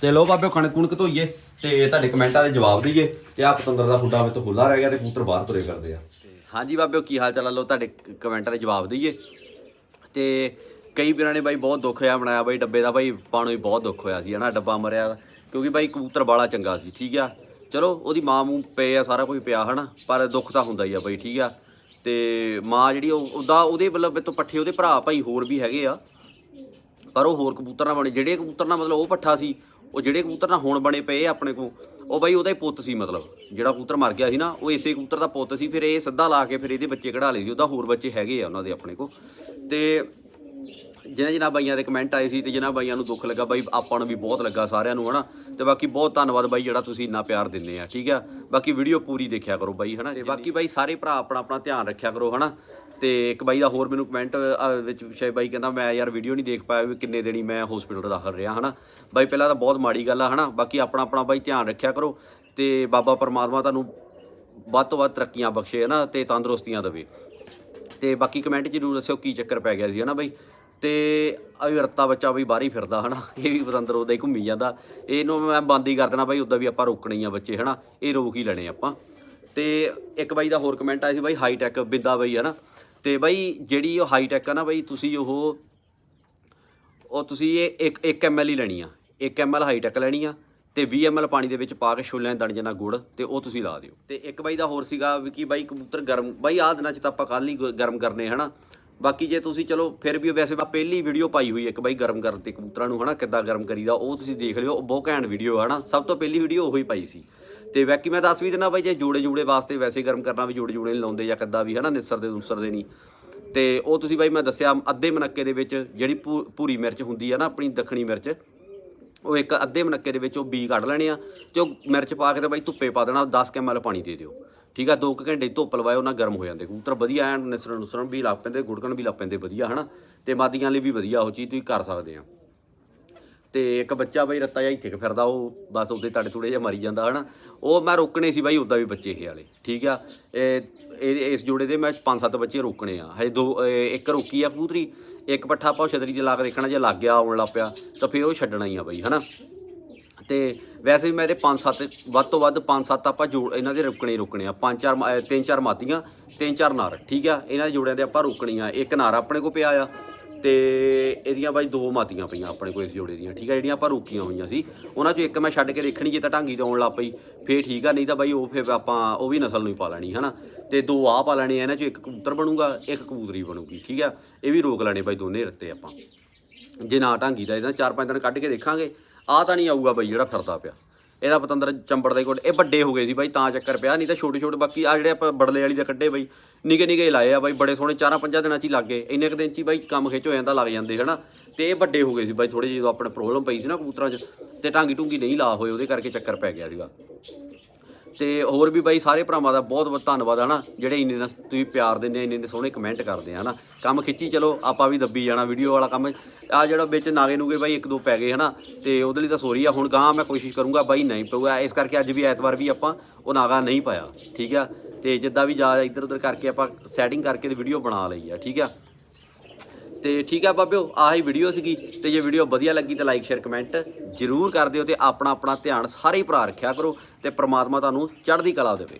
ਤੇ ਲੋ ਬਾਬੇ, ਕਣਕ ਕੁਣਕ ਧੋਈਏ ਤੇ ਤੁਹਾਡੇ ਕਮੈਂਟਾਂ ਦੇ ਜਵਾਬ ਦਈਏ। ਤੇ ਆ ਪਤੰਦਰ ਦਾ ਖੁੱਡਾ ਵਿੱਚ ਖੁੱਲਾ ਰਹਿ ਗਿਆ ਤੇ ਕੂਤਰ ਬਾਹਰ ਤੁਰੇ ਕਰਦੇ ਆ। ਹਾਂਜੀ ਬਾਬਿਓ, ਕੀ ਹਾਲ ਚਾਲ ਆ? ਲੋ ਤੁਹਾਡੇ ਕ- ਕਮੈਂਟਾਂ ਦੇ ਜਵਾਬ ਦਈਏ। ਤੇ ਕਈ ਵੀਰਾਂ ਨੇ ਬਾਈ ਬਹੁਤ ਦੁੱਖ ਹੋਇਆ, ਬਣਾਇਆ ਬਾਈ ਡੱਬੇ ਦਾ। ਬਾਈ ਪਾਣੋ ਹੀ ਬਹੁਤ ਦੁੱਖ ਹੋਇਆ ਸੀ, ਹਨਾ, ਡੱਬਾ ਮਰਿਆ ਕਿਉਂਕਿ ਬਾਈ ਕਬੂਤਰ ਬਾਲਾ ਚੰਗਾ ਸੀ, ਠੀਕ ਆ? ਚਲੋ, ਉਹਦੀ ਮਾਂ ਮੂੰਹ ਪਏ ਆ, ਸਾਰਾ ਕੁਝ ਪਿਆ, ਹਨਾ? ਪਰ ਦੁੱਖ ਤਾਂ ਹੁੰਦਾ ਹੀ ਆ ਬਾਈ, ਠੀਕ ਆ? ਤੇ ਮਾਂ ਜਿਹੜੀ ਉਹ, ਉਹਦਾ ਉਹਦੇ ਮਤਲਬ ਤੋਂ ਪੱਠੇ ਉਹਦੇ ਭਰਾ ਭਾਈ ਹੋਰ ਵੀ ਹੈਗੇ ਆ। ਪਰ ਉਹ ਹੋਰ ਕਬੂਤਰ ਨਾ ਬਣੇ। ਜਿਹੜੇ ਕਬੂਤਰ ਨਾਲ ਮਤਲਬ ਉਹ ਪੱਠਾ ਸੀ, ਉਹ ਜਿਹੜੇ ਕਬੂਤਰ ਨਾਲ ਹੁਣ ਬਣੇ ਪਏ ਆਪਣੇ ਕੋ ਉਹ ਬਾਈ, ਉਹਦਾ ਹੀ ਪੁੱਤ ਸੀ ਮਤਲਬ, ਜਿਹੜਾ ਕਬੂਤਰ ਮਰ ਗਿਆ ਸੀ ਨਾ, ਉਹ ਇਸੇ ਕਬੂਤਰ ਦਾ ਪੁੱਤ ਸੀ, ਫਿਰ ਇਹ ਸਿੱਧਾ ਲਾ ਕੇ ਫਿਰ ਇਹਦੇ ਬੱਚੇ ਕਢਾ ਲਏ ਸੀ, ਉਹਦਾ ਹੋਰ ਬੱਚੇ ਹੈਗੇ ਆ ਉਹਨਾਂ ਦੇ ਆਪਣੇ ਕੋ ਤੇ ਜਿਹਨਾਂ ਜਿਹਨਾਂ ਬਾਈਆਂ ਦੇ ਕਮੈਂਟ ਆਏ ਸੀ ਤੇ ਜਿਹਨਾਂ ਬਾਈਆਂ ਨੂੰ ਦੁੱਖ ਲੱਗਾ ਬਾਈ ਆਪਾਂ ਨੂੰ ਵੀ ਬਹੁਤ ਲੱਗਾ ਸਾਰਿਆਂ ਨੂੰ ਹਨਾ? ਤੇ ਬਾਕੀ ਬਹੁਤ ਧੰਨਵਾਦ ਬਾਈ ਜਿਹੜਾ ਤੁਸੀਂ ਇੰਨਾ ਪਿਆਰ ਦਿੰਦੇ ਆ ਠੀਕ ਆ? ਬਾਕੀ ਵੀਡੀਓ ਪੂਰੀ ਦੇਖਿਆ ਕਰੋ ਬਾਈ ਹਨਾ? ਤੇ ਬਾਕੀ ਬਾਈ ਸਾਰੇ ਭਰਾ ਆਪਣਾ ਆਪਣਾ ਧਿਆਨ ਰੱਖਿਆ ਕਰੋ ਹਨਾ? ਤੇ ਇੱਕ ਬਾਈ ਦਾ ਹੋਰ ਮੈਨੂੰ ਕਮੈਂਟ ਵਿੱਚ ਸ਼ਾਇਦ ਬਾਈ ਕਹਿੰਦਾ ਮੈਂ ਯਾਰ ਵੀਡੀਓ ਨਹੀਂ ਦੇਖ ਪਾਇਆ ਵੀ ਕਿੰਨੇ ਦਿਨੀ ਮੈਂ ਹਸਪੀਟਲ ਦਾਖਲ ਰਿਹਾ ਹਨਾ? ਬਾਈ ਪਹਿਲਾਂ ਤਾਂ ਬਹੁਤ ਮਾੜੀ ਗੱਲ ਆ ਹਨਾ? ਬਾਕੀ ਆਪਣਾ ਆਪਣਾ ਬਾਈ ਧਿਆਨ ਰੱਖਿਆ ਕਰੋ ਤੇ ਬਾਬਾ ਪਰਮਾਤਮਾ ਤੁਹਾਨੂੰ ਵੱਧ ਤੋਂ ਵੱਧ ਤਰੱਕੀਆਂ ਬਖਸ਼ੇ ਹਨਾ? ਤੇ ਤੰਦਰੁਸਤੀਆਂ ਦੇਵੇ। ਤੇ ਬਾਕੀ ਕਮੈਂਟ ਜ਼ਰੂਰ ਦੱਸਿਓ ਕੀ ਚੱਕਰ ਪੈ ਗਿਆ ਸੀ ਹਨਾ ਬਈ? ਤੇ ਆ ਵੀ ਰੱਤਾ ਬੱਚਾ ਬਈ ਬਾਹਰ ਹੀ ਫਿਰਦਾ, ਹਨਾ। ਇਹ ਵੀ ਪਤੰਦਰ ਉਹਦਾ ਹੀ ਘੁੰਮੀ ਜਾਂਦਾ। ਇਹਨੂੰ ਮੈਂ ਬੰਦ ਹੀ ਕਰ ਦੇਣਾ ਬਾਈ, ਉਦਾਂ ਵੀ ਆਪਾਂ ਰੋਕਣੇ ਆ ਬੱਚੇ, ਹਨਾ। ਇਹ ਰੋਕ ਹੀ ਲੈਣੇ ਆਪਾਂ। ਤੇ ਇੱਕ ਬਾਈ ਦਾ ਹੋਰ ਕਮੈਂਟ ਆਇਆ ਸੀ ਬਾਈ ਹਾਈ ਟੈਕ ਬਿੰਦਾ ਬਾਈ, ਹਨਾ। ਤੇ ਬਾਈ, ਜਿਹੜੀ ਉਹ ਹਾਈ ਟੈਕ ਆ ਨਾ ਬਾਈ, ਤੁਸੀਂ ਉਹ ਉਹ ਤੁਸੀਂ ਇਹ 1 1 ml ਹੀ ਲੈਣੀ ਆ। 1 ml ਹਾਈ ਟੈਕ ਲੈਣੀ ਆ ਤੇ 20 ml ਪਾਣੀ ਦੇ ਵਿੱਚ ਪਾ ਕੇ ਛੋਲਿਆਂ ਦੇ ਦਣਜੇ ਨਾਲ ਗੁੜ, ਤੇ ਉਹ ਤੁਸੀਂ ਲਾ ਦਿਓ। ਤੇ ਇੱਕ ਬਾਈ ਦਾ ਹੋਰ ਸੀਗਾ ਵੀ ਕਿ ਬਾਈ ਕਬੂਤਰ ਗਰਮ, ਬਾਈ ਆਹ ਦਿਨਾਂ ਚ ਤਾਂ ਆਪਾਂ ਕੱਲ ਹੀ ਗਰਮ ਕਰਨੇ, ਹਨਾ। ਬਾਕੀ ਜੇ ਤੁਸੀਂ ਚਲੋ, ਫਿਰ ਵੀ ਵੈਸੇ ਮੈਂ ਪਹਿਲੀ ਵੀਡੀਓ ਪਾਈ ਹੋਈ ਇੱਕ ਬਾਈ ਗਰਮ ਕਰਨ ਤੇ ਕਬੂਤਰਾਂ ਨੂੰ ਹਨਾ, ਕਿੱਦਾਂ ਗਰਮ ਕਰੀਦਾ, ਉਹ ਤੁਸੀਂ ਦੇਖ ਲਿਓ, ਉਹ ਬਹੁਤ ਘੈਂਟ ਵੀਡੀਓ ਹਨਾ। ਸਭ ਤੋਂ ਪਹਿਲੀ ਵੀਡੀਓ ਉਹੀ ਪਾਈ ਸੀ। ਤੇ ਬਾਕੀ ਮੈਂ ਦੱਸ ਵੀ ਦਿੰਦਾ ਬਾਈ, ਜੇ ਜੋੜੇ ਜੋੜੇ ਵਾਸਤੇ ਵੈਸੇ ਗਰਮ ਕਰਨਾ ਵੀ ਜੋੜੇ ਜੋੜੇ ਨਹੀਂ ਲਾਉਂਦੇ ਜਾਂ ਕਿੱਦਾਂ ਵੀ ਹਨਾ ਨਿਸਰ ਦੇ ਨੁਸਰ ਦੇ ਨਹੀਂ। ਤੇ ਉਹ ਤੁਸੀਂ ਬਾਈ ਮੈਂ ਦੱਸਿਆ, ਅੱਧੇ ਮਨੱਕੇ ਦੇ ਵਿੱਚ ਜਿਹੜੀ ਭੂ- ਭੂਰੀ ਮਿਰਚ ਹੁੰਦੀ ਆ ਨਾ, ਆਪਣੀ ਦੱਖਣੀ ਮਿਰਚ ਉਹ ਇੱਕ ਅੱਧੇ ਮਨੱਕੇ ਦੇ ਵਿੱਚ ਉਹ ਬੀ ਕੱਢ ਲੈਣੇ ਆ ਤੇ ਉਹ ਮਿਰਚ ਪਾ ਕੇ ਤੇ ਬਾਈ ਧੁੱਪੇ ਪਾ ਦੇਣਾ 10 ਕਮਲ ਪਾਣੀ ਦੇ ਦਿਓ। ਠੀਕ ਆ 2 ਘੰਟੇ ਧੁੱਪ ਲਵਾਇਓ ਉਹਨਾਂ ਗਰਮ ਹੋ ਜਾਂਦੇ। ਕਬੂਤਰ ਵਧੀਆ ਐਨ ਨਿਸਰਨ ਨੁਸਰਨ ਵੀ ਲੱਗ ਪੈਂਦੇ, ਗੁੜਕਣ ਵੀ ਲੱਗ ਪੈਂਦੇ ਵਧੀਆ, ਹਨਾ? ਤੇ ਮਾਦੀਆਂ ਲਈ ਵੀ ਵਧੀਆ ਉਹ ਚੀਜ਼ ਤੁਸੀਂ ਕਰ ਸਕਦੇ ਆ। ਤੇ ਇੱਕ ਬੱਚਾ ਬਈ ਰੱਤਾ ਜਿਹਾ ਇੱਥੇ ਫਿਰਦਾ, ਉਹ ਬਸ ਉਹਦੇ ਤੜੇ ਤੁੜੇ ਜਿਹਾ ਮਰੀ ਜਾਂਦਾ, ਹਨਾ? ਉਹ ਮੈਂ ਰੋਕਣੇ ਸੀ ਬਾਈ ਉਦਾਂ ਵੀ ਬੱਚੇ ਇਹ ਵਾਲੇ, ਠੀਕ ਆ? ਇਹ, ਇਹ- ਇਸ ਜੋੜੇ ਦੇ ਮੈਂ ਪੰਜ ਸੱਤ ਬੱਚੇ ਰੋਕਣੇ ਆ। ਹਜੇ ਦੋ ਇੱਕ ਰੋਕੀ ਆ ਕਬੂਤਰੀ ਇੱਕ ਪੱਠਾ ਆਪਾਂ ਉਹ ਛਤਰੀ ਤੇ ਲਾ ਕੇ ਦੇਖਣਾ, ਜੇ ਲੱਗ ਗਿਆ ਆਉਣ ਲੱਗ ਪਿਆ, ਤਾਂ ਫਿਰ ਉਹ ਛੱਡਣਾ ਹੀ ਆ ਬਾਈ, ਹਨਾ? ਤੇ ਵੈਸੇ ਵੀ ਮੈਂ ਇਹਦੇ ਪੰਜ ਸੱਤ, ਵੱਧ ਤੋਂ ਵੱਧ ਪੰਜ ਸੱਤ ਆਪਾਂ ਜੋੜ, ਇਹਨਾਂ ਦੇ ਰੁਕਣੇ ਹੀ ਰੁਕਣੇ ਆ। ਪੰਜ ਚਾਰ ਮਾ- ਅਹ ਤਿੰਨ ਚਾਰ ਮਾਤੀਆਂ, ਤਿੰਨ ਚਾਰ ਨਾਰ, ਠੀਕ ਆ? ਇਹਨਾਂ ਦੇ ਜੋੜਿਆਂ ਦੇ ਆਪਾਂ ਰੁਕਣੀਆਂ। ਇੱਕ ਨਾਰ ਆਪਣੇ ਕੋਲ ਪਿਆ ਆ ਤੇ ਇਹਦੀਆਂ ਬਾਈ ਦੋ ਮਾਤੀਆਂ ਪਈਆਂ ਆਪਣੇ ਕੋਲ ਇਸ ਜੋੜੇ ਦੀਆਂ, ਠੀਕ ਆ, ਜਿਹੜੀਆਂ ਆਪਾਂ ਰੋਕੀਆਂ ਹੋਈਆਂ ਸੀ। ਉਹਨਾਂ ਚੋਂ ਇੱਕ ਮੈਂ ਛੱਡ ਕੇ ਦੇਖਣੀ ਜੇ ਤਾਂ ਢਾਂਗੀ ਤੇ ਆਉਣ ਲੱਗ ਪਈ, ਫੇਰ ਠੀਕ ਆ, ਨਹੀਂ ਤਾਂ ਬਾਈ ਉਹ ਫੇਰ ਆਪਾਂ ਉਹ ਵੀ ਨਸਲ ਨੂੰ ਹੀ ਪਾ ਲੈਣੀ, ਹਨਾ। ਤੇ ਦੋ ਆਹ ਪਾ ਲੈਣੇ ਆ, ਇਹਨਾਂ ਚੋਂ ਇੱਕ ਕਬੂਤਰ ਬਣੂਗਾ, ਇੱਕ ਕਬੂਤਰੀ ਬਣੂਗੀ, ਠੀਕ ਆ। ਇਹ ਵੀ ਰੋਕ ਲੈਣੇ ਬਾਈ ਦੋਨੇ ਰੱਤੇ ਆਪਾਂ। ਜੇ ਨਾ ਢਾਂਗੀ ਦਾ ਇਹਦਾ ਚਾਰ ਪੰਜ ਦਿਨ ਕੱਢ ਕੇ ਦੇਖਾਂਗੇ। ਆਹ ਤਾਂ ਨਹੀਂ ਆਊਗਾ ਬਾਈ ਜਿਹੜਾ ਫਿਰਦਾ ਪਿਆ। ਇਹਦਾ ਪਤੰਦਰ ਚੰਬੜ ਦੇ ਕੋਟ ਇਹ ਵੱਡੇ ਹੋ ਗਏ ਸੀ ਬਾਈ, ਤਾਂ ਚੱਕਰ ਪਿਆ, ਨਹੀਂ ਤਾਂ ਛੋਟੇ ਛੋਟੇ, ਬਾਕੀ ਆ ਜਿਹੜੇ ਆਪਾਂ ਬੜਲੇ ਵਾਲੀ ਦੇ ਕੱਢੇ ਬਾਈ, ਨਿੱਕੇ ਨਿੱਕੇ ਲਾਏ ਆ ਬਾਈ, ਬੜੇ ਸੋਹਣੇ, ਚਾਰਾਂ ਪੰਜਾਂ ਦਿਨਾਂ ਚ ਹੀ ਲੱਗ ਗਏ, ਇੰਨੇ ਕੁ ਦਿਨ ਚ ਹੀ ਬਾਈ ਕੰਮ ਖਿੱਚ ਹੋ ਜਾਂਦਾ, ਲੱਗ ਜਾਂਦੇ, ਹਨਾ? ਤੇ ਇਹ ਵੱਡੇ ਹੋ ਗਏ ਸੀ ਬਾਈ ਥੋੜੇ ਜਦੋਂ ਆਪਣੇ ਪ੍ਰੋਬਲਮ ਪਈ ਸੀ ਨਾ ਕਬੂਤਰਾਂ 'ਚ, ਤੇ ਢਾਂਗੀ ਢੂੰਗੀ ਨਹੀਂ ਲਾ ਹੋਏ, ਉਹਦੇ ਕਰਕੇ ਚੱਕਰ ਪੈ ਗਿਆ ਸੀਗਾ। ਤੇ ਹੋਰ ਵੀ ਬਾਈ ਸਾਰੇ ਭਰਾਵਾਂ ਦਾ ਬਹੁਤ ਬਹੁਤ ਧੰਨਵਾਦ, ਹਨਾ? ਜਿਹੜੇ ਇੰਨੇ ਨਾ, ਤੁਸੀਂ ਪਿਆਰ ਦਿੰਦੇ ਆ, ਇੰਨੇ ਇੰਨੇ ਸੋਹਣੇ ਕਮੈਂਟ ਕਰਦੇ ਆ, ਹਨਾ? ਕੰਮ ਖਿੱਚੀ ਚਲੋ, ਆਪਾਂ ਵੀ ਦੱਬੀ ਜਾਣਾ ਵੀਡੀਓ ਵਾਲਾ ਕੰਮ। ਆ ਜਿਹੜਾ ਵਿੱਚ ਨਾਗੇ ਨੂਗੇ ਬਾਈ ਇੱਕ ਦੋ ਪੈ ਗਏ, ਹਨਾ? ਤੇ ਉਹਦੇ ਲਈ ਤਾਂ ਸੋਰੀ ਆ, ਹੁਣ ਗਾਂ ਮੈਂ ਕੋਸ਼ਿਸ਼ ਕਰੂੰਗਾ ਬਾਈ ਨਹੀਂ ਪਊਗਾ। ਇਸ ਕਰਕੇ ਅੱਜ ਵੀ ਐਤਵਾਰ ਵੀ ਆਪਾਂ ਉਹ ਨਾਗਾ ਨਹੀਂ ਪਾਇਆ, ਠੀਕ ਆ? ਤੇ ਜਿੱਦਾਂ ਵੀ ਜਾ ਇੱਧਰ ਉੱਧਰ ਕਰਕੇ ਆਪਾਂ ਸੈਟਿੰਗ ਕਰਕੇ ਤੇ ਵੀਡੀਓ ਬਣਾ ਲਈ ਆ, ਠੀਕ ਆ? ਤੇ ਠੀਕ ਹੈ ਬਾਬਿਓ, ਆਹੀ ਵੀਡੀਓ ਸੀਗੀ। ਤੇ ਜੇ ਵੀਡੀਓ ਵਧੀਆ ਲੱਗੀ ਤਾਂ ਲਾਈਕ ਸ਼ੇਅਰ ਕਮੈਂਟ ਜਰੂਰ ਕਰ ਦਿਓ ਤੇ ਆਪਣਾ ਆਪਣਾ ਧਿਆਨ ਸਾਰੇ ਭਰਾ ਰੱਖਿਆ ਕਰੋ ਤੇ ਪ੍ਰਮਾਤਮਾ ਤੁਹਾਨੂੰ ਚੜ੍ਹਦੀ ਕਲਾ ਦੇਵੇ।